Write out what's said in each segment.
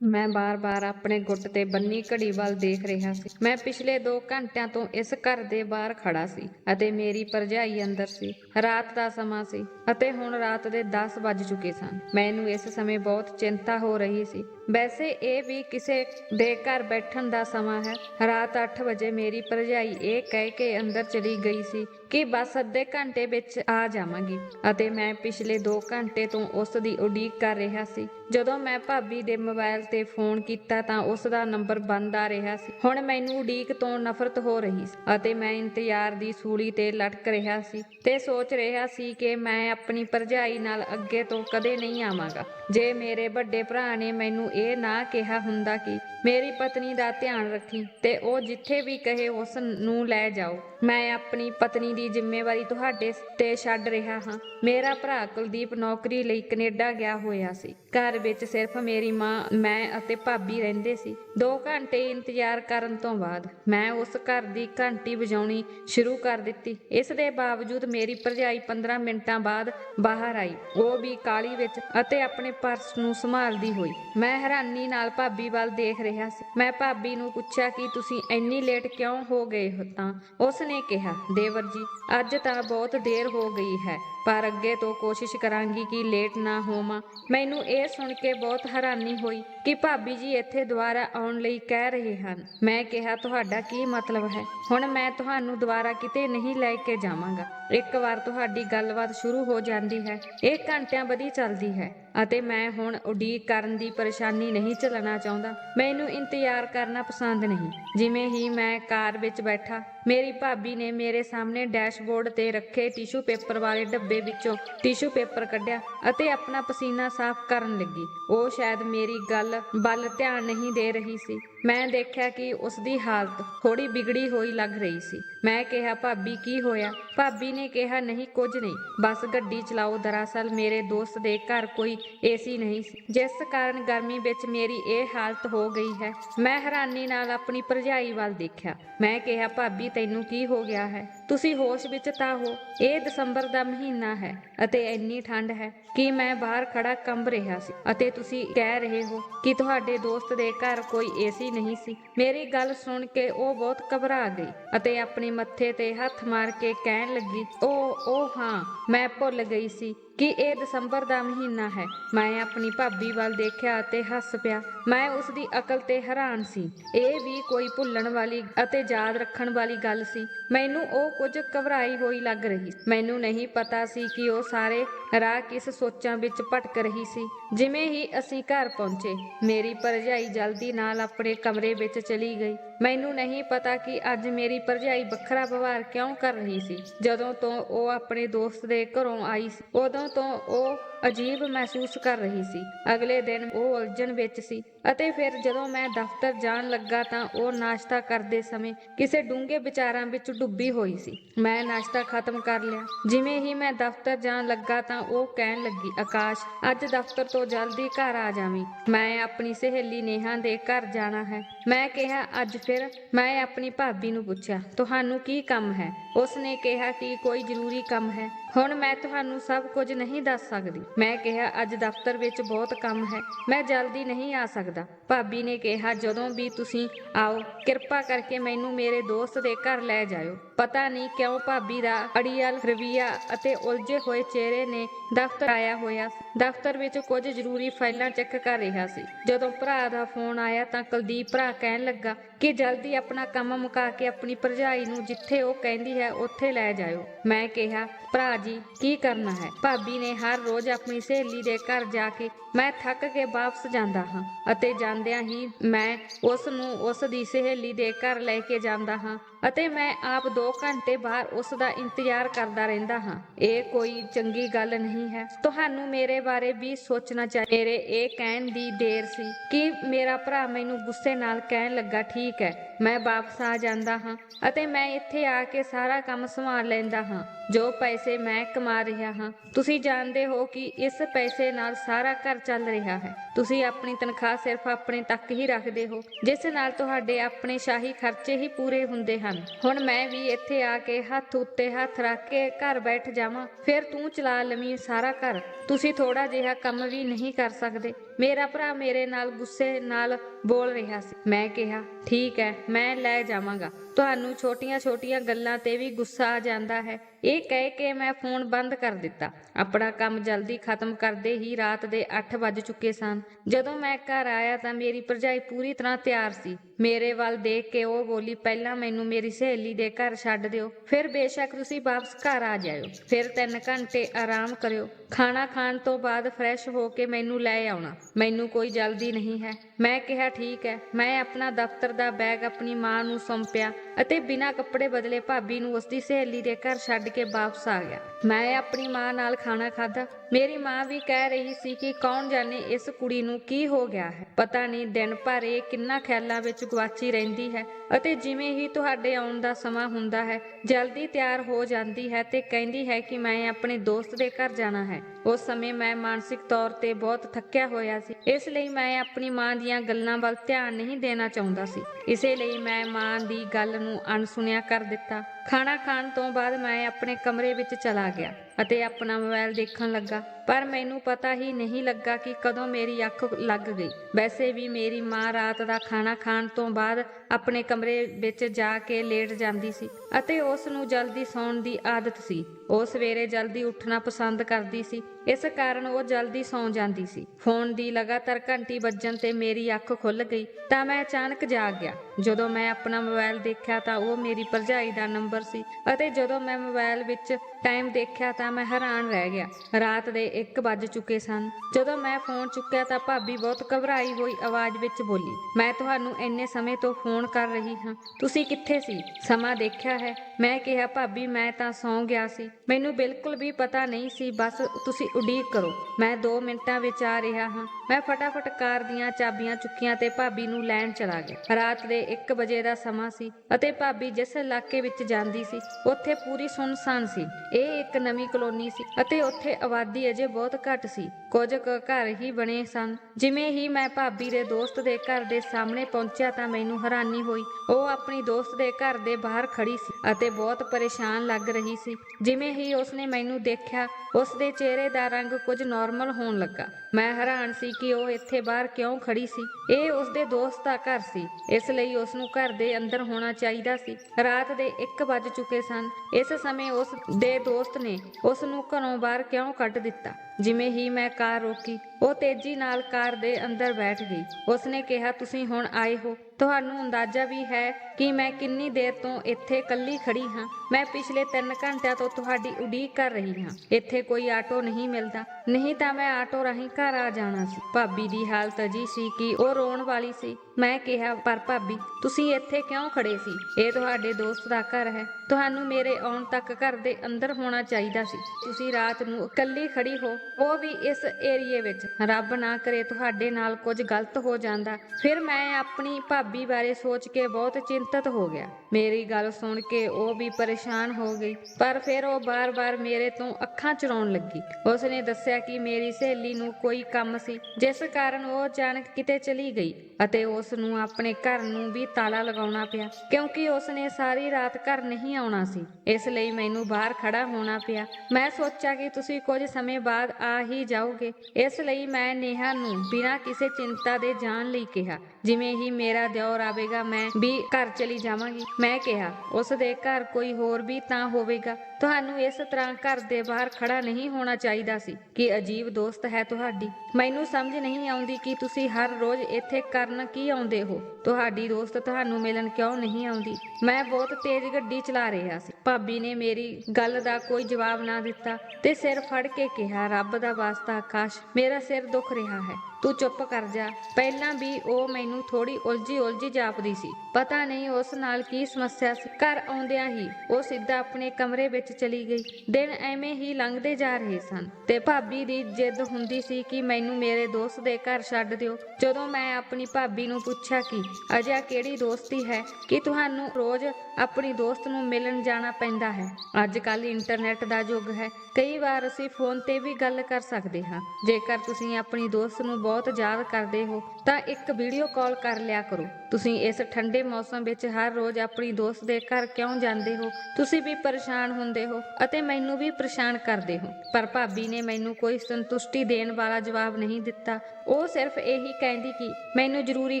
ਮੈਂ ਬਾਰ-ਬਾਰ ਆਪਣੇ ਗੁੱਟ ਤੇ ਬੰਨੀ ਘੜੀ ਵੱਲ ਦੇਖ ਰਿਹਾ ਸੀ। ਮੈਂ ਪਿਛਲੇ 2 ਘੰਟਿਆਂ ਤੋਂ ਇਸ ਘਰ ਦੇ ਬਾਹਰ ਖੜਾ ਸੀ ਅਤੇ ਮੇਰੀ ਭਰਜਾਈ ਅੰਦਰ ਸੀ। ਰਾਤ ਦਾ ਸਮਾਂ ਸੀ ਅਤੇ ਹੁਣ ਰਾਤ ਦੇ 10 ਵੱਜ ਚੁੱਕੇ ਸਨ। ਮੈਨੂੰ ਇਸ ਸਮੇਂ ਬਹੁਤ ਚਿੰਤਾ ਹੋ ਰਹੀ ਸੀ ਵੈਸੇ ਇਹ ਵੀ ਕਿਸੇ ਦੇ ਘਰ ਬੈਠਣ ਦਾ ਸਮਾਂ ਹੈ। ਰਾਤ 8 ਵਜੇ ਮੇਰੀ ਭਰਜਾਈ ਇਹ ਕਹਿ ਕੇ ਅੰਦਰ ਚਲੀ ਗਈ ਸੀ ਕਿ ਬਸ ਅੱਧੇ ਘੰਟੇ ਵਿੱਚ ਆ ਜਾਵਾਂਗੀ ਅਤੇ ਮੈਂ ਪਿਛਲੇ 2 ਘੰਟੇ ਤੋਂ ਉਸ ਦੀ ਉਡੀਕ ਕਰ ਰਿਹਾ ਸੀ। ਜਦੋਂ ਮੈਂ ਭਾਬੀ ਦੇ ਮੋਬਾਈਲ ਤੇ ਫੋਨ ਕੀਤਾ ਤਾਂ ਉਸ ਦਾ ਨੰਬਰ ਬੰਦ ਆ ਰਿਹਾ ਸੀ। ਹੁਣ ਮੈਨੂੰ ਉਡੀਕ ਤੋਂ ਨਫ਼ਰਤ ਹੋ ਰਹੀ ਸੀ ਅਤੇ ਮੈਂ ਇੰਤਜ਼ਾਰ ਦੀ ਸੂਲੀ ਤੇ ਲਟਕ ਰਿਹਾ ਸੀ ਤੇ ਸੋਚ ਰਿਹਾ ਸੀ ਕਿ ਮੈਂ ਆਪਣੀ ਭਰਜਾਈ ਨਾਲ ਅੱਗੇ ਤੋਂ ਕਦੇ ਨਹੀਂ ਆਵਾਂਗਾ। ਜੇ ਮੇਰੇ ਵੱਡੇ ਭਰਾ ਨੇ ਮੈਨੂੰ ਇਹ ਨਾ ਕਿਹਾ ਹੁੰਦਾ ਕਿ ਮੇਰੀ ਪਤਨੀ ਦਾ ਧਿਆਨ ਰੱਖੀ ਤੇ ਉਹ ਜਿੱਥੇ ਵੀ ਕਹੇ ਉਸ ਨੂੰ ਲੈ ਜਾਓ। ਮੈਂ ਆਪਣੀ ਪਤਨੀ ਦੀ ਜ਼ਿੰਮੇਵਾਰੀ ਤੁਹਾਡੇ ਤੇ ਛੱਡ ਰਿਹਾ ਹਾਂ। ਮੇਰਾ ਭਰਾ ਕੁਲਦੀਪ ਨੌਕਰੀ ਲਈ ਕੈਨੇਡਾ ਗਿਆ ਹੋਇਆ ਸੀ। ਘਰ ਵਿੱਚ ਸਿਰਫ ਮੇਰੀ ਮਾਂ, ਮੈਂ ਅਤੇ ਭਾਬੀ ਰਹਿੰਦੇ ਸੀ। 2 ਘੰਟੇ ਇੰਤਜ਼ਾਰ ਕਰਨ ਤੋਂ ਬਾਅਦ ਮੈਂ ਉਸ ਘਰ ਦੀ ਘੰਟੀ ਵਜਾਉਣੀ ਸ਼ੁਰੂ ਕਰ ਦਿੱਤੀ। ਇਸ ਦੇ ਬਾਵਜੂਦ ਮੇਰੀ ਭਰਜਾਈ 15 ਮਿੰਟਾਂ ਬਾਅਦ ਬਾਹਰ ਆਈ। ਉਹ ਵੀ ਕਾਲੀ ਵਿੱਚ ਅਤੇ ਆਪਣੇ ਪਰਸ ਨੂੰ ਸੰਭਾਲਦੀ ਹੋਈ। ਮੈਂ ਹੈਰਾਨੀ ਨਾਲ ਭਾਬੀ ਵੱਲ ਦੇਖ ਰਿਹਾ ਸੀ। ਮੈਂ ਭਾਬੀ ਨੂੰ ਪੁੱਛਿਆ ਕਿ ਤੁਸੀਂ ਇੰਨੀ ਲੇਟ ਕਿਉਂ ਹੋ ਗਏ ਹੋ? ਤਾਂ ਉਸ ਨੇ ਕਿਹਾ, ਦੇਵਰ ਜੀ, ਅੱਜ ਤਾਂ ਬਹੁਤ ਦੇਰ ਹੋ ਗਈ ਹੈ, ਪਰ ਅੱਗੇ ਤੋਂ ਕੋਸ਼ਿਸ਼ ਕਰਾਂਗੀ ਕਿ ਲੇਟ ਨਾ ਹੋਵਾਂ। ਮੈਨੂੰ ਇਹ ਸੁਣ ਕੇ ਬਹੁਤ ਹੈਰਾਨੀ ਹੋਈ। ਕਿ ਭਾਬੀ ਜੀ ਇੱਥੇ ਦੁਬਾਰਾ ਆਉਣ ਲਈ ਕਹਿ ਰਹੇ ਹਨ। ਮੈਂ ਕਿਹਾ, ਤੁਹਾਡਾ ਕੀ ਮਤਲਬ ਹੈ? ਹੁਣ ਮੈਂ ਤੁਹਾਨੂੰ ਦੁਬਾਰਾ ਕਿਤੇ ਨਹੀਂ ਲੈ ਕੇ ਜਾਵਾਂਗਾ। ਇੱਕ ਵਾਰ ਤੁਹਾਡੀ ਗੱਲਬਾਤ ਸ਼ੁਰੂ ਹੋ ਜਾਂਦੀ ਹੈ। ਇਹ ਘੰਟਿਆਂ ਵਧੀ ਚੱਲਦੀ ਹੈ ਅਤੇ ਮੈਂ ਹੁਣ ਉਡੀਕ ਕਰਨ ਦੀ ਪਰੇਸ਼ਾਨੀ ਨਹੀਂ ਝੱਲਣਾ ਚਾਹੁੰਦਾ। ਮੈਨੂੰ ਇੰਤਜ਼ਾਰ ਕਰਨਾ ਪਸੰਦ ਨਹੀਂ। ਜਿਵੇਂ ਹੀ ਮੈਂ ਕਾਰ ਵਿੱਚ ਬੈਠਾ, ਮੇਰੀ ਭਾਬੀ ਨੇ ਮੇਰੇ ਸਾਹਮਣੇ ਡੈਸ਼ਬੋਰਡ ਤੇ ਰੱਖੇ ਟਿਸ਼ੂ ਪੇਪਰ ਵਾਲੇ ਡੱਬੇ ਵਿੱਚੋਂ ਟਿਸ਼ੂ ਪੇਪਰ ਕੱਢਿਆ ਅਤੇ ਆਪਣਾ ਪਸੀਨਾ ਸਾਫ਼ ਕਰਨ ਲੱਗੀ। ਉਹ ਸ਼ਾਇਦ ਮੇਰੀ ਗੱਲ ਵੱਲ ਧਿਆਨ ਨਹੀਂ ਦੇ ਰਹੀ ਸੀ। ਮੈਂ ਦੇਖਿਆ ਕਿ ਉਸ ਦੀ ਹਾਲਤ ਥੋੜੀ ਵਿਗੜੀ ਹੋਈ ਲੱਗ ਰਹੀ ਸੀ। ਮੈਂ ਕਿਹਾ, ਭਾਬੀ, ਕੀ ਹੋਇਆ? ਭਾਬੀ ਨੇ ਕਿਹਾ, ਨਹੀਂ, ਕੁਝ ਨਹੀਂ। ਬਸ ਗੱਡੀ ਚਲਾਓ। ਦਰਅਸਲ ਮੇਰੇ ਦੋਸਤ ਦੇ ਘਰ ਕੋਈ ਏਸੀ ਨਹੀਂ ਸੀ। ਜਿਸ ਕਾਰਨ ਗਰਮੀ ਵਿੱਚ ਮੇਰੀ ਇਹ ਹਾਲਤ ਹੋ ਗਈ ਹੈ। ਮੈਂ ਹੈਰਾਨੀ ਨਾਲ ਆਪਣੀ ਭਰਜਾਈ ਵੱਲ ਦੇਖਿਆ। ਮੈਂ ਕਿਹਾ, ਭਾਬੀ, ਤੈਨੂੰ ਕੀ ਹੋ ਗਿਆ ਹੈ? ਤੁਸੀਂ ਹੋਸ਼ ਵਿੱਚ ਤਾਂ ਹੋ। ਇਹ ਦਸੰਬਰ ਦਾ ਮਹੀਨਾ ਹੈ ਅਤੇ ਇੰਨੀ ਠੰਡ ਹੈ ਕਿ ਮੈਂ ਬਾਹਰ ਖੜਾ ਕੰਬ ਰਿਹਾ ਸੀ। ਅਤੇ ਤੁਸੀਂ ਕਹਿ ਰਹੇ ਹੋ ਕਿ ਤੁਹਾਡੇ ਦੋਸਤ ਦੇ ਘਰ ਕੋਈ ਏਸੀ ਨਹੀਂ ਸੀ। ਮੇਰੀ ਗੱਲ ਸੁਣ ਕੇ ਉਹ ਬਹੁਤ ਘਬਰਾ ਗਈ ਅਤੇ ਆਪਣੇ ਮੱਥੇ ਤੇ ਹੱਥ ਮਾਰ ਕੇ ਕਹਿਣ ਲੱਗੀ ਉਹ ਉਹ ਹਾਂ, ਮੈਂ ਭੁੱਲ ਗਈ ਸੀ। ਕਿ ਇਹ ਦਸੰਬਰ ਦਾ ਮਹੀਨਾ ਹੈ। ਮੈਂ ਆਪਣੀ ਭਾਬੀ ਵੱਲ ਦੇਖਿਆ ਅਤੇ ਹੱਸ ਪਿਆ। ਮੈਂ ਉਸ ਦੀ ਅਕਲ ਤੇ ਹੈਰਾਨ ਸੀ। ਇਹ ਵੀ ਕੋਈ ਭੁੱਲਣ ਵਾਲੀ ਅਤੇ ਯਾਦ ਰੱਖਣ ਵਾਲੀ ਗੱਲ ਸੀ। ਮੈਨੂੰ ਉਹ ਕੁਝ ਘਬਰਾਈ ਹੋਈ ਲੱਗ ਰਹੀ। ਮੈਨੂੰ ਨਹੀਂ ਪਤਾ ਸੀ ਕਿ ਉਹ ਸਾਰੇ ਰਾਹ ਕਿਸ ਸੋਚਾਂ ਵਿੱਚ ਭਟਕ ਰਹੀ ਸੀ। ਜਿਵੇਂ ਹੀ ਅਸੀਂ ਘਰ ਪਹੁੰਚੇ, ਮੇਰੀ ਭਰਜਾਈ ਜਲਦੀ ਨਾਲ ਆਪਣੇ ਕਮਰੇ ਵਿੱਚ ਚਲੀ ਗਈ। ਮੈਨੂੰ ਨਹੀਂ ਪਤਾ ਕਿ ਅੱਜ ਮੇਰੀ ਭਰਜਾਈ ਵੱਖਰਾ ਵਿਵਹਾਰ ਕਿਉਂ ਕਰ ਰਹੀ ਸੀ। ਜਦੋਂ ਤੋਂ ਉਹ ਆਪਣੇ ਦੋਸਤ ਦੇ ਘਰੋਂ ਆਈ ਸੀ, ਉਦੋਂ ਤੋਂ ਉਹ ਅਜੀਬ ਮਹਿਸੂਸ ਕਰ ਰਹੀ ਸੀ। ਅਗਲੇ ਦਿਨ ਉਹ ਉਲਝਣ ਵਿੱਚ ਸੀ ਅਤੇ ਫਿਰ ਜਦੋਂ ਮੈਂ ਦਫ਼ਤਰ ਜਾਣ ਲੱਗਾ ਤਾਂ ਉਹ ਨਾਸ਼ਤਾ ਕਰਦੇ ਸਮੇਂ ਕਿਸੇ ਡੂੰਘੇ ਵਿਚਾਰਾਂ ਵਿੱਚ ਡੁੱਬੀ ਹੋਈ ਸੀ। ਮੈਂ ਨਾਸ਼ਤਾ ਖਤਮ ਕਰ ਲਿਆ। ਜਿਵੇਂ ਹੀ ਮੈਂ ਦਫ਼ਤਰ ਜਾਣ ਲੱਗਾ ਤਾਂ ਉਹ ਕਹਿਣ ਲੱਗੀ, ਆਕਾਸ਼, ਅੱਜ ਦਫ਼ਤਰ ਤੋਂ ਜਲਦੀ ਘਰ ਆ ਜਾਵੀਂ। ਮੈਂ ਆਪਣੀ ਸਹੇਲੀ ਨੇਹਾ ਦੇ ਘਰ ਜਾਣਾ ਹੈ। ਮੈਂ ਕਿਹਾ, ਅੱਜ ਫਿਰ? ਮੈਂ ਆਪਣੀ ਭਾਬੀ ਨੂੰ ਪੁੱਛਿਆ, ਤੁਹਾਨੂੰ ਕੀ ਕੰਮ ਹੈ? ਉਸ ਨੇ ਕਿਹਾ ਕਿ ਕੋਈ ਜ਼ਰੂਰੀ ਕੰਮ ਹੈ। ਹੁਣ ਮੈਂ ਤੁਹਾਨੂੰ ਸਭ ਕੁਝ ਨਹੀਂ ਦੱਸ ਸਕਦੀ। ਮੈਂ ਕਿਹਾ, ਅੱਜ ਦਫ਼ਤਰ ਵਿੱਚ ਬਹੁਤ ਕੰਮ ਹੈ। ਮੈਂ ਜਲਦੀ ਨਹੀਂ ਆ ਸਕਦਾ। ਭਾਬੀ ਨੇ ਕਿਹਾ, ਜਦੋਂ ਵੀ ਤੁਸੀਂ ਆਓ, ਕਿਰਪਾ ਕਰਕੇ ਮੈਨੂੰ ਮੇਰੇ ਦੋਸਤ ਦੇ ਘਰ ਲੈ ਜਾਇਓ। ਪਤਾ ਨਹੀਂ ਕਿਉਂ ਭਾਬੀ ਦਾ ਅੜੀਅਲ ਰਵੀਆ ਅਤੇ ਉਲਝੇ ਹੋਏ ਚਿਹਰੇ ਨੇ ਦਫ਼ਤਰ ਆਇਆ ਹੋਇਆ। ਦਫ਼ਤਰ ਵਿੱਚ ਕੁਝ ਜ਼ਰੂਰੀ ਫਾਈਲਾਂ ਚੈੱਕ ਕਰ ਰਿਹਾ ਸੀ। ਜਦੋਂ ਭਰਾ ਦਾ ਫੋਨ ਆਇਆ ਤਾਂ ਕੁਲਦੀਪ ਭਰਾ ਕਹਿਣ ਲੱਗਾ ਕਿ ਜਲਦੀ ਆਪਣਾ ਕੰਮ ਮੁਕਾ ਕੇ ਆਪਣੀ ਭਰਜਾਈ ਨੂੰ ਜਿੱਥੇ ਉਹ ਕਹਿੰਦੀ ਹੈ ਉੱਥੇ ਲੈ ਜਾਇਓ। ਮੈਂ ਕਿਹਾ, ਭਰਾ ਜੀ, ਕੀ ਕਰਨਾ ਹੈ? ਭਾਬੀ ਨੇ ਹਰ ਰੋਜ਼ ਆਪਣੀ ਸਹੇਲੀ ਦੇ ਘਰ ਜਾ ਕੇ ਮੈਂ ਥੱਕ ਕੇ ਵਾਪਸ ਜਾਂਦਾ ਹਾਂ ਅਤੇ ਜਾਂਦਿਆਂ ਹੀ ਮੈਂ ਉਸ ਨੂੰ ਉਸ ਦੀ ਸਹੇਲੀ ਦੇ ਘਰ ਲੈ ਕੇ ਜਾਂਦਾ ਹਾਂ ਅਤੇ ਮੈਂ ਆਪ ਦੋ 2 ਘੰਟੇ ਬਾਹਰ ਉਸ ਦਾ ਇੰਤਜ਼ਾਰ ਕਰਦਾ ਰਹਿੰਦਾ ਹਾਂ। ਇਹ ਕੋਈ ਚੰਗੀ ਗੱਲ ਨਹੀਂ ਹੈ। ਤੁਹਾਨੂੰ ਮੇਰੇ ਬਾਰੇ ਵੀ ਸੋਚਣਾ ਚਾਹੀਦਾ ਮੇਰੇ ਇਹ ਕਹਿਣ ਦੀ ਦੇਰ ਸੀ ਕਿ ਮੇਰਾ ਭਰਾ ਮੈਨੂੰ ਗੁੱਸੇ ਨਾਲ ਕਹਿਣ ਲੱਗਾ, ਠੀਕ ਹੈ, ਮੈਂ ਵਾਪਸ ਆ ਜਾਂਦਾ ਹਾਂ ਅਤੇ ਮੈਂ ਇੱਥੇ ਆ ਕੇ ਸਾਰਾ ਕੰਮ ਸੰਭਾਲ ਲੈਂਦਾ ਹਾਂ। ਜੋ ਪੈਸੇ ਮੈਂ ਕਮਾ ਰਿਹਾ ਹਾਂ, ਤੁਸੀਂ ਜਾਣਦੇ ਹੋ ਕਿ ਇਸ ਪੈਸੇ ਨਾਲ ਸਾਰਾ ਘਰ ਚੱਲ ਰਿਹਾ ਹੈ। ਤੁਸੀਂ ਆਪਣੀ ਤਨਖਾਹ ਸਿਰਫ ਆਪਣੇ ਤੱਕ ਹੀ ਰੱਖਦੇ ਹੋ, ਜਿਸ ਨਾਲ ਤੁਹਾਡੇ ਆਪਣੇ ਸ਼ਾਹੀ ਖਰਚੇ ਹੀ ਪੂਰੇ ਹੁੰਦੇ ਹਨ। ਹੁਣ ਮੈਂ ਵੀ ਇੱਥੇ ਆ ਕੇ ਹੱਥ ਉੱਤੇ ਹੱਥ ਰੱਖ ਕੇ ਘਰ ਬੈਠ ਜਾਵਾਂ, ਫਿਰ ਤੂੰ ਚਲਾ ਲਵੀਂ ਸਾਰਾ ਘਰ। ਤੁਸੀਂ ਥੋੜਾ ਜਿਹਾ ਕੰਮ ਵੀ ਨਹੀਂ ਕਰ ਸਕਦੇ। ਮੇਰਾ ਭਰਾ ਮੇਰੇ ਨਾਲ ਗੁੱਸੇ ਨਾਲ ਬੋਲ ਰਿਹਾ ਸੀ। ਮੈਂ ਕਿਹਾ, ਠੀਕ ਹੈ, ਮੈਂ ਲੈ ਜਾਵਾਂਗਾ। ਤੁਹਾਨੂੰ ਛੋਟੀਆਂ-ਛੋਟੀਆਂ ਗੱਲਾਂ ਤੇ ਵੀ ਗੁੱਸਾ ਆ ਜਾਂਦਾ ਹੈ। ਇਹ ਕਹਿ ਕੇ ਮੈਂ ਫੋਨ ਬੰਦ ਕਰ ਦਿੱਤਾ। ਆਪਣਾ ਕੰਮ ਜਲਦੀ ਖਤਮ ਕਰਦੇ ਹੀ ਰਾਤ ਦੇ 8 ਵੱਜ ਚੁੱਕੇ ਸਨ। ਜਦੋਂ ਮੈਂ ਘਰ ਆਇਆ ਤਾਂ ਮੇਰੀ ਭਰਜਾਈ ਪੂਰੀ ਤਰ੍ਹਾਂ ਤਿਆਰ ਸੀ। ਮੇਰੇ ਵੱਲ ਦੇਖ ਕੇ ਉਹ ਬੋਲੀ, ਪਹਿਲਾਂ ਮੈਨੂੰ ਮੇਰੀ ਸਹੇਲੀ ਦੇ ਘਰ ਛੱਡ ਦਿਓ, ਫਿਰ ਬੇਸ਼ੱਕ ਤੁਸੀਂ ਵਾਪਸ ਘਰ ਆ ਜਾਇਓ, ਫਿਰ 3 ਘੰਟੇ ਆਰਾਮ ਕਰਿਓ। ਖਾਣਾ ਖਾਣ ਤੋਂ ਬਾਅਦ ਫਰੈਸ਼ ਹੋ ਕੇ ਮੈਨੂੰ ਲੈ ਆਉਣਾ। ਮੈਨੂੰ ਕੋਈ ਜਲਦੀ ਨਹੀਂ ਹੈ। ਮੈਂ ਕਿਹਾ, ਠੀਕ ਹੈ। ਮੈਂ ਆਪਣਾ ਦਫ਼ਤਰ ਦਾ ਬੈਗ ਆਪਣੀ ਮਾਂ ਨੂੰ ਸੌਂਪਿਆ ਅਤੇ ਬਿਨਾਂ ਕੱਪੜੇ ਬਦਲੇ ਭਾਬੀ ਨੂੰ ਉਸਦੀ ਸਹੇਲੀ ਦੇ ਘਰ ਛੱਡ ਕੇ ਵਾਪਸ ਆ ਗਿਆ। ਮੈਂ ਆਪਣੀ ਮਾਂ ਨਾਲ ਖਾਣਾ ਖਾਧਾ। ਮੇਰੀ ਮਾਂ ਵੀ ਕਹਿ ਰਹੀ ਸੀ ਕਿ ਕੌਣ ਜਾਣੇ ਇਸ ਕੁੜੀ ਨੂੰ ਕੀ ਹੋ ਗਿਆ ਹੈ। ਪਤਾ ਨਹੀਂ ਦਿਨ ਭਰ ਇਹ ਕਿੰਨਾ ਖਿਆਲਾਂ ਵਿੱਚ ਗਵਾਚੀ ਰਹਿੰਦੀ ਹੈ ਅਤੇ ਜਿਵੇਂ ਹੀ ਤੁਹਾਡੇ ਆਉਣ ਦਾ ਸਮਾਂ ਹੁੰਦਾ ਹੈ, ਜਲਦੀ ਤਿਆਰ ਹੋ ਜਾਂਦੀ ਹੈ ਤੇ ਕਹਿੰਦੀ ਹੈ ਕਿ ਮੈਂ ਆਪਣੇ ਦੋਸਤ ਦੇ ਘਰ ਜਾਣਾ ਹੈ। ਉਸ ਸਮੇਂ ਮੈਂ ਮਾਨਸਿਕ ਤੌਰ ਤੇ ਬਹੁਤ ਥੱਕਿਆ ਹੋਇਆ ਸੀ। ਇਸ ਲਈ ਮੈਂ ਆਪਣੀ ਮਾਂ ਦੀਆਂ ਗੱਲਾਂ ਵੱਲ ਧਿਆਨ ਨਹੀਂ ਦੇਣਾ ਚਾਹੁੰਦਾ ਸੀ। ਇਸੇ ਲਈ ਮੈਂ ਮਾਂ ਦੀ ਗੱਲ ਨੂੰ ਅਣਸੁਣਿਆ ਕਰ ਦਿੱਤਾ। ਖਾਣਾ ਖਾਣ ਤੋਂ ਬਾਅਦ ਮੈਂ ਆਪਣੇ ਕਮਰੇ ਵਿੱਚ ਚਲਾ ਗਿਆ ਅਤੇ ਆਪਣਾ ਮੋਬਾਈਲ ਦੇਖਣ ਲੱਗਾ। ਪਰ ਮੈਨੂੰ ਪਤਾ ਹੀ ਨਹੀਂ ਲੱਗਾ ਕਿ ਕਦੋਂ ਮੇਰੀ ਅੱਖ ਲੱਗ ਗਈ। ਵੈਸੇ ਵੀ ਮੇਰੀ ਮਾਂ ਰਾਤ ਦਾ ਖਾਣਾ ਖਾਣ ਤੋਂ ਬਾਅਦ ਆਪਣੇ ਕਮਰੇ ਵਿੱਚ ਜਾ ਕੇ ਲੇਟ ਜਾਂਦੀ ਸੀ ਅਤੇ ਉਸ ਨੂੰ ਜਲਦੀ ਸੌਣ ਦੀ ਆਦਤ ਸੀ। ਉਹ ਸਵੇਰੇ ਜਲਦੀ ਉੱਠਣਾ ਪਸੰਦ ਕਰਦੀ ਸੀ। ਇਸ ਕਾਰਨ ਉਹ ਜਲਦੀ ਸੌਂ ਜਾਂਦੀ ਸੀ। ਫੋਨ ਦੀ ਲਗਾਤਾਰ ਘੰਟੀ ਵੱਜਣ ਤੇ ਮੇਰੀ ਅੱਖ ਖੁੱਲ ਗਈ ਤਾਂ ਮੈਂ ਅਚਾਨਕ ਜਾਗ ਗਿਆ। ਜਦੋਂ ਮੈਂ ਆਪਣਾ ਮੋਬਾਈਲ ਦੇਖਿਆ ਤਾਂ ਉਹ ਮੇਰੀ ਭਰਜਾਈ ਦਾ ਨੰਬਰ ਸੀ ਅਤੇ ਜਦੋਂ ਮੈਂ ਮੋਬਾਈਲ ਵਿੱਚ ਟਾਈਮ ਦੇਖਿਆ ਤਾਂ ਮੈਂ ਹੈਰਾਨ ਰਹਿ ਗਿਆ। ਰਾਤ ਦੇ 1 ਵੱਜ ਚੁੱਕੇ ਸਨ। ਜਦੋਂ ਮੈਂ ਫੋਨ ਚੁੱਕਿਆ ਤਾਂ ਭਾਬੀ ਬਹੁਤ ਘਬਰਾਈ ਹੋਈ ਆਵਾਜ਼ ਵਿੱਚ ਬੋਲੀ, ਮੈਂ ਤੁਹਾਨੂੰ ਇੰਨੇ ਸਮੇਂ ਤੋਂ ਫੋਨ ਕਰ ਰਹੀ ਹਾਂ। ਤੁਸੀਂ ਕਿੱਥੇ ਸੀ? ਸਮਾਂ ਦੇਖਿਆ ਹੈ। ਮੈਂ ਕਿਹਾ, ਭਾਬੀ, ਮੈਂ ਤਾਂ ਸੌਂ ਗਿਆ ਸੀ। ਮੈਨੂੰ ਬਿਲਕੁਲ ਵੀ ਪਤਾ ਨਹੀਂ ਸੀ। ਬਸ ਤੁਸੀਂ ਉਡੀਕ ਕਰੋ। ਮੈਂ 2 ਮਿੰਟਾਂ ਵਿੱਚ ਆ ਰਿਹਾ ਹਾਂ। ਮੈਂ ਫਟਾਫਟ ਕਾਰ ਦੀਆਂ ਚਾਬੀਆਂ ਚੁੱਕੀਆਂ ਤੇ ਭਾਬੀ ਨੂੰ ਲੈਣ ਚਲਾ ਗਿਆ। ਰਾਤ ਦੇ 1 ਵਜੇ ਦਾ ਸਮਾਂ ਸੀ ਅਤੇ ਭਾਬੀ ਜਿਸ ਇਲਾਕੇ ਵਿੱਚ ਜਾਂਦੀ ਸੀ, ਉੱਥੇ ਪੂਰੀ ਸੁੰਨਸਾਨ ਸੀ। ਇਹ ਇੱਕ ਨਵੀਂ ਕਲੋਨੀ ਸੀ ਅਤੇ ਉੱਥੇ ਆਬਾਦੀ ਅਜੇ ਬਹੁਤ ਘੱਟ ਸੀ। ਕੁਝ ਘਰ ਹੀ ਬਣੇ ਸਨ। ਜਿਵੇਂ ਹੀ ਮੈਂ ਭਾਬੀ ਦੇ ਦੋਸਤ ਦੇ ਘਰ ਦੇ ਸਾਹਮਣੇ ਪਹੁੰਚਿਆ ਤਾਂ ਮੈਨੂੰ ਹੈਰਾਨੀ ਹੋਈ। ਉਹ ਆਪਣੀ ਦੋਸਤ ਦੇ ਘਰ ਦੇ ਬਾਹਰ ਖੜੀ ਸੀ ਅਤੇ ਬਹੁਤ ਪਰੇਸ਼ਾਨ ਲੱਗ ਰਹੀ ਸੀ। ਜਿਵੇਂ ਹੀ ਉਸਨੇ ਮੈਨੂੰ ਦੇਖਿਆ ਉਸ ਦੇ ਚਿਹਰੇ ਦਾ ਰੰਗ ਕੁਝ ਨਾਰਮਲ ਹੋਣ ਲੱਗਾ। ਮੈਂ ਹੈਰਾਨ ਸੀ ਕਿ ਉਹ ਇੱਥੇ ਬਾਹਰ ਕਿਉਂ ਖੜੀ ਸੀ। ਇਹ ਉਸਦੇ ਦੋਸਤ ਦਾ ਘਰ ਸੀ। ਇਸ ਲਈ ਉਸ ਨੂੰ ਘਰ ਦੇ ਅੰਦਰ ਹੋਣਾ ਚਾਹੀਦਾ ਸੀ। ਰਾਤ ਦੇ 1 ਵੱਜ ਚੁੱਕੇ ਸਨ। ਇਸ ਸਮੇਂ ਉਸ ਦੇ ਦੋਸਤ ਨੇ ਉਸ ਨੂੰ ਘਰੋਂ ਬਾਹਰ ਕਿਉਂ ਕੱਢ ਦਿੱਤਾ? ਜਿਵੇਂ ਹੀ ਮੈਂ ਕਾਰ ਰੋਕੀ, ਉਹ ਤੇਜ਼ੀ ਨਾਲ ਕਾਰ ਦੇ ਅੰਦਰ ਬੈਠ ਗਈ। ਉਸਨੇ ਕਿਹਾ, ਤੁਸੀਂ ਹੁਣ ਆਏ ਹੋ। ਤੁਹਾਨੂੰ ਅੰਦਾਜ਼ਾ ਵੀ ਹੈ ਕਿ ਮੈਂ ਕਿੰਨੀ ਦੇਰ ਤੋਂ ਇੱਥੇ ਇਕੱਲੀ ਖੜੀ ਹਾਂ। ਮੈਂ ਪਿਛਲੇ 3 ਘੰਟਿਆਂ ਤੋਂ ਤੁਹਾਡੀ ਉਡੀਕ ਕਰ ਰਹੀ ਹਾਂ। ਇੱਥੇ ਕੋਈ ਆਟੋ ਨਹੀਂ ਮਿਲਦਾ। ਨਹੀਂ ਤਾਂ ਮੈਂ ਆਟੋ ਰਾਹੀਂ ਘਰ ਆ ਜਾਣਾ ਸੀ। ਭਾਬੀ ਦੀ ਹਾਲਤ ਅਜੀ ਸੀ ਕਿ ਉਹ ਰੋਣ ਵਾਲੀ ਸੀ। ਮੈਂ ਕਿਹਾ, ਪਰ ਭਾਬੀ, ਤੁਸੀਂ ਇੱਥੇ ਕਿਉਂ ਖੜੇ ਸੀ? ਇਹ ਤੁਹਾਡੇ ਦੋਸਤ ਦਾ ਘਰ ਹੈ। ਤੁਹਾਨੂੰ ਮੇਰੇ ਆਉਣ ਤੱਕ ਘਰ ਦੇ ਅੰਦਰ ਹੋਣਾ ਚਾਹੀਦਾ ਸੀ। ਤੁਸੀਂ ਰਾਤ ਨੂੰ ਇਕੱਲੀ ਖੜੀ ਹੋ, ਉਹ ਵੀ ਇਸ ਏਰੀਏ ਵਿੱਚ। ਰੱਬ ਨਾ ਕਰੇ ਤੁਹਾਡੇ ਨਾਲ ਕੁਝ ਗਲਤ ਹੋ ਜਾਂਦਾ। ਫਿਰ ਮੈਂ ਆਪਣੀ ਭਾਬੀ ਬਾਰੇ ਸੋਚ ਕੇ ਬਹੁਤ ਚਿੰਤਤ ਹੋ ਗਿਆ। ਮੇਰੀ ਗੱਲ ਸੁਣ ਕੇ ਉਹ ਵੀ ਪਰੇਸ਼ਾਨ ਹੋ ਗਈ, ਪਰ ਫਿਰ ਉਹ ਬਾਰ-ਬਾਰ ਮੇਰੇ ਤੋਂ ਅੱਖਾਂ ਚੁਰਾਉਣ ਲੱਗੀ। ਉਸਨੇ ਦੱਸਿਆ ਕਿ ਮੇਰੀ ਸਹੇਲੀ ਨੂੰ ਕੋਈ ਕੰਮ ਸੀ, ਜਿਸ ਕਾਰਨ ਉਹ ਅਚਾਨਕ ਕਿਤੇ ਚਲੀ ਗਈ ਅਤੇ ਉਸ ਨੂੰ ਆਪਣੇ ਘਰ ਨੂੰ ਵੀ ਤਾਲਾ ਲਗਾਉਣਾ ਪਿਆ, ਕਿਉਂਕਿ ਉਸਨੇ ਸਾਰੀ ਰਾਤ ਘਰ ਨਹੀਂ ਆਉਣਾ ਸੀ। ਇਸ ਲਈ ਮੈਨੂੰ ਬਾਹਰ ਖੜਾ ਹੋਣਾ ਪਿਆ। ਮੈਂ ਸੋਚਿਆ ਕਿ ਤੁਸੀਂ ਕੁਝ ਸਮੇਂ ਬਾਅਦ ਆ ਹੀ ਜਾਓਗੇ। ਇਸ ਲਈ ਮੈਂ ਨੇਹਾ ਨੂੰ ਬਿਨਾਂ ਕਿਸੇ ਚਿੰਤਾ ਦੇ ਜਾਣ ਲਈ ਕਿਹਾ। ਜਿਵੇਂ ਹੀ ਮੇਰਾ ਦਿਓਰ ਆਵੇਗਾ, ਮੈਂ ਵੀ ਘਰ ਚਲੀ ਜਾਵਾਂਗੀ। ਮੈਂ ਕਿਹਾ, ਉਸ ਦੇ ਘਰ ਕੋਈ ਹੋਰ ਵੀ ਤਾਂ ਹੋਵੇਗਾ? ਤੁਹਾਨੂੰ ਇਸ ਤਰ੍ਹਾਂ ਘਰ ਦੇ ਬਾਹਰ ਖੜਾ ਨਹੀਂ ਹੋਣਾ ਚਾਹੀਦਾ ਸੀ। ਕਿ ਅਜੀਬ ਦੋਸਤ ਹੈ ਤੁਹਾਡੀ? ਮੈਨੂੰ ਸਮਝ ਨਹੀਂ ਆਉਂਦੀ ਕਿ ਤੁਸੀਂ ਹਰ ਰੋਜ਼ ਇੱਥੇ ਕਰਨ ਕੀ ਆਉਂਦੇ ਹੋ। ਤੁਹਾਡੀ ਦੋਸਤ ਤੁਹਾਨੂੰ ਮਿਲਣ ਕਿਉਂ ਨਹੀਂ ਆਉਂਦੀ? ਮੈਂ ਬਹੁਤ ਤੇਜ਼ ਗੱਡੀ ਚਲਾ ਰਿਹਾ ਸੀ। ਭਾਬੀ ਨੇ ਮੇਰੀ ਗੱਲ ਦਾ ਕੋਈ ਜਵਾਬ ਨਾ ਦਿੱਤਾ ਤੇ ਸਿਰ ਫੜ ਕੇ ਕਿਹਾ, ਰੱਬ ਦਾ ਵਾਸਤਾ ਆਕਾਸ਼, ਮੇਰਾ ਸਿਰ ਦੁਖ ਰਿਹਾ ਹੈ। ਤੂੰ ਚੁੱਪ ਕਰ ਜਾ। ਪਹਿਲਾਂ ਵੀ ਉਹ ਮੈਨੂੰ ਥੋੜੀ ਉਲਝੀ ਉਲਝੀ ਜਾਪਦੀ ਸੀ। ਪਤਾ ਨਹੀਂ ਉਸ ਨਾਲ ਕੀ ਸਮੱਸਿਆ ਸੀ। ਘਰ ਆਉਂਦਿਆਂ ਹੀ ਉਹ ਸਿੱਧਾ ਆਪਣੇ ਕਮਰੇ ਵਿੱਚ ਚਲੀ ਗਈ। ਦਿਨ ਐਵੇਂ ਹੀ ਲੰਘਦੇ ਜਾ ਰਹੇ ਸਨ ਤੇ ਭਾਬੀ ਦੀ ਜਿੱਦ ਹੁੰਦੀ ਸੀ ਕਿ ਮੈਨੂੰ ਮੇਰੇ ਦੋਸਤ ਦੇ ਘਰ ਛੱਡ ਦਿਓ। ਜਦੋਂ ਮੈਂ ਆਪਣੀ ਭਾਬੀ ਨੂੰ ਪੁੱਛਿਆ ਕਿ ਅਜਿਹਾ ਕਿਹੜੀ ਦੋਸਤੀ ਹੈ ਕਿ ਤੁਹਾਨੂੰ ਰੋਜ਼ ਆਪਣੀ ਦੋਸਤ ਨੂੰ ਮਿਲਣ ਜਾਣਾ ਪੈਂਦਾ ਹੈ। ਅੱਜ ਕੱਲ ਇੰਟਰਨੈਟ ਦਾ ਯੁੱਗ ਹੈ। ਕਈ ਵਾਰ ਅਸੀਂ ਫੋਨ ਤੇ ਵੀ ਗੱਲ ਕਰ ਸਕਦੇ ਹਾਂ। ਜੇਕਰ ਤੁਸੀਂ ਆਪਣੀ ਦੋਸਤ ਨੂੰ ਬਹੁਤ ਯਾਦ ਕਰਦੇ ਹੋ, ਤਾਂ ਇੱਕ ਵੀਡੀਓ ਕਾਲ ਕਰ ਲਿਆ ਕਰੋ। ਤੁਸੀਂ ਇਸ ਠੰਡੇ ਮੌਸਮ ਵਿੱਚ ਹਰ ਰੋਜ਼ ਆਪਣੀ ਦੋਸਤ ਦੇ ਘਰ ਕਿਉਂ ਜਾਂਦੇ ਹੋ? ਤੁਸੀਂ ਵੀ ਪਰੇਸ਼ਾਨ ਹੁੰਦੇ ਹੋ ਅਤੇ ਮੈਨੂੰ ਵੀ ਪਰੇਸ਼ਾਨ ਕਰਦੇ ਹੋ। ਪਰ ਭਾਬੀ ਨੇ ਮੈਨੂੰ ਕੋਈ ਸੰਤੁਸ਼ਟੀ ਦੇਣ ਵਾਲਾ ਜਵਾਬ ਨਹੀਂ ਦਿੱਤਾ। ਉਹ ਸਿਰਫ ਇਹੀ ਕਹਿੰਦੀ ਕਿ ਮੈਨੂੰ ਜ਼ਰੂਰੀ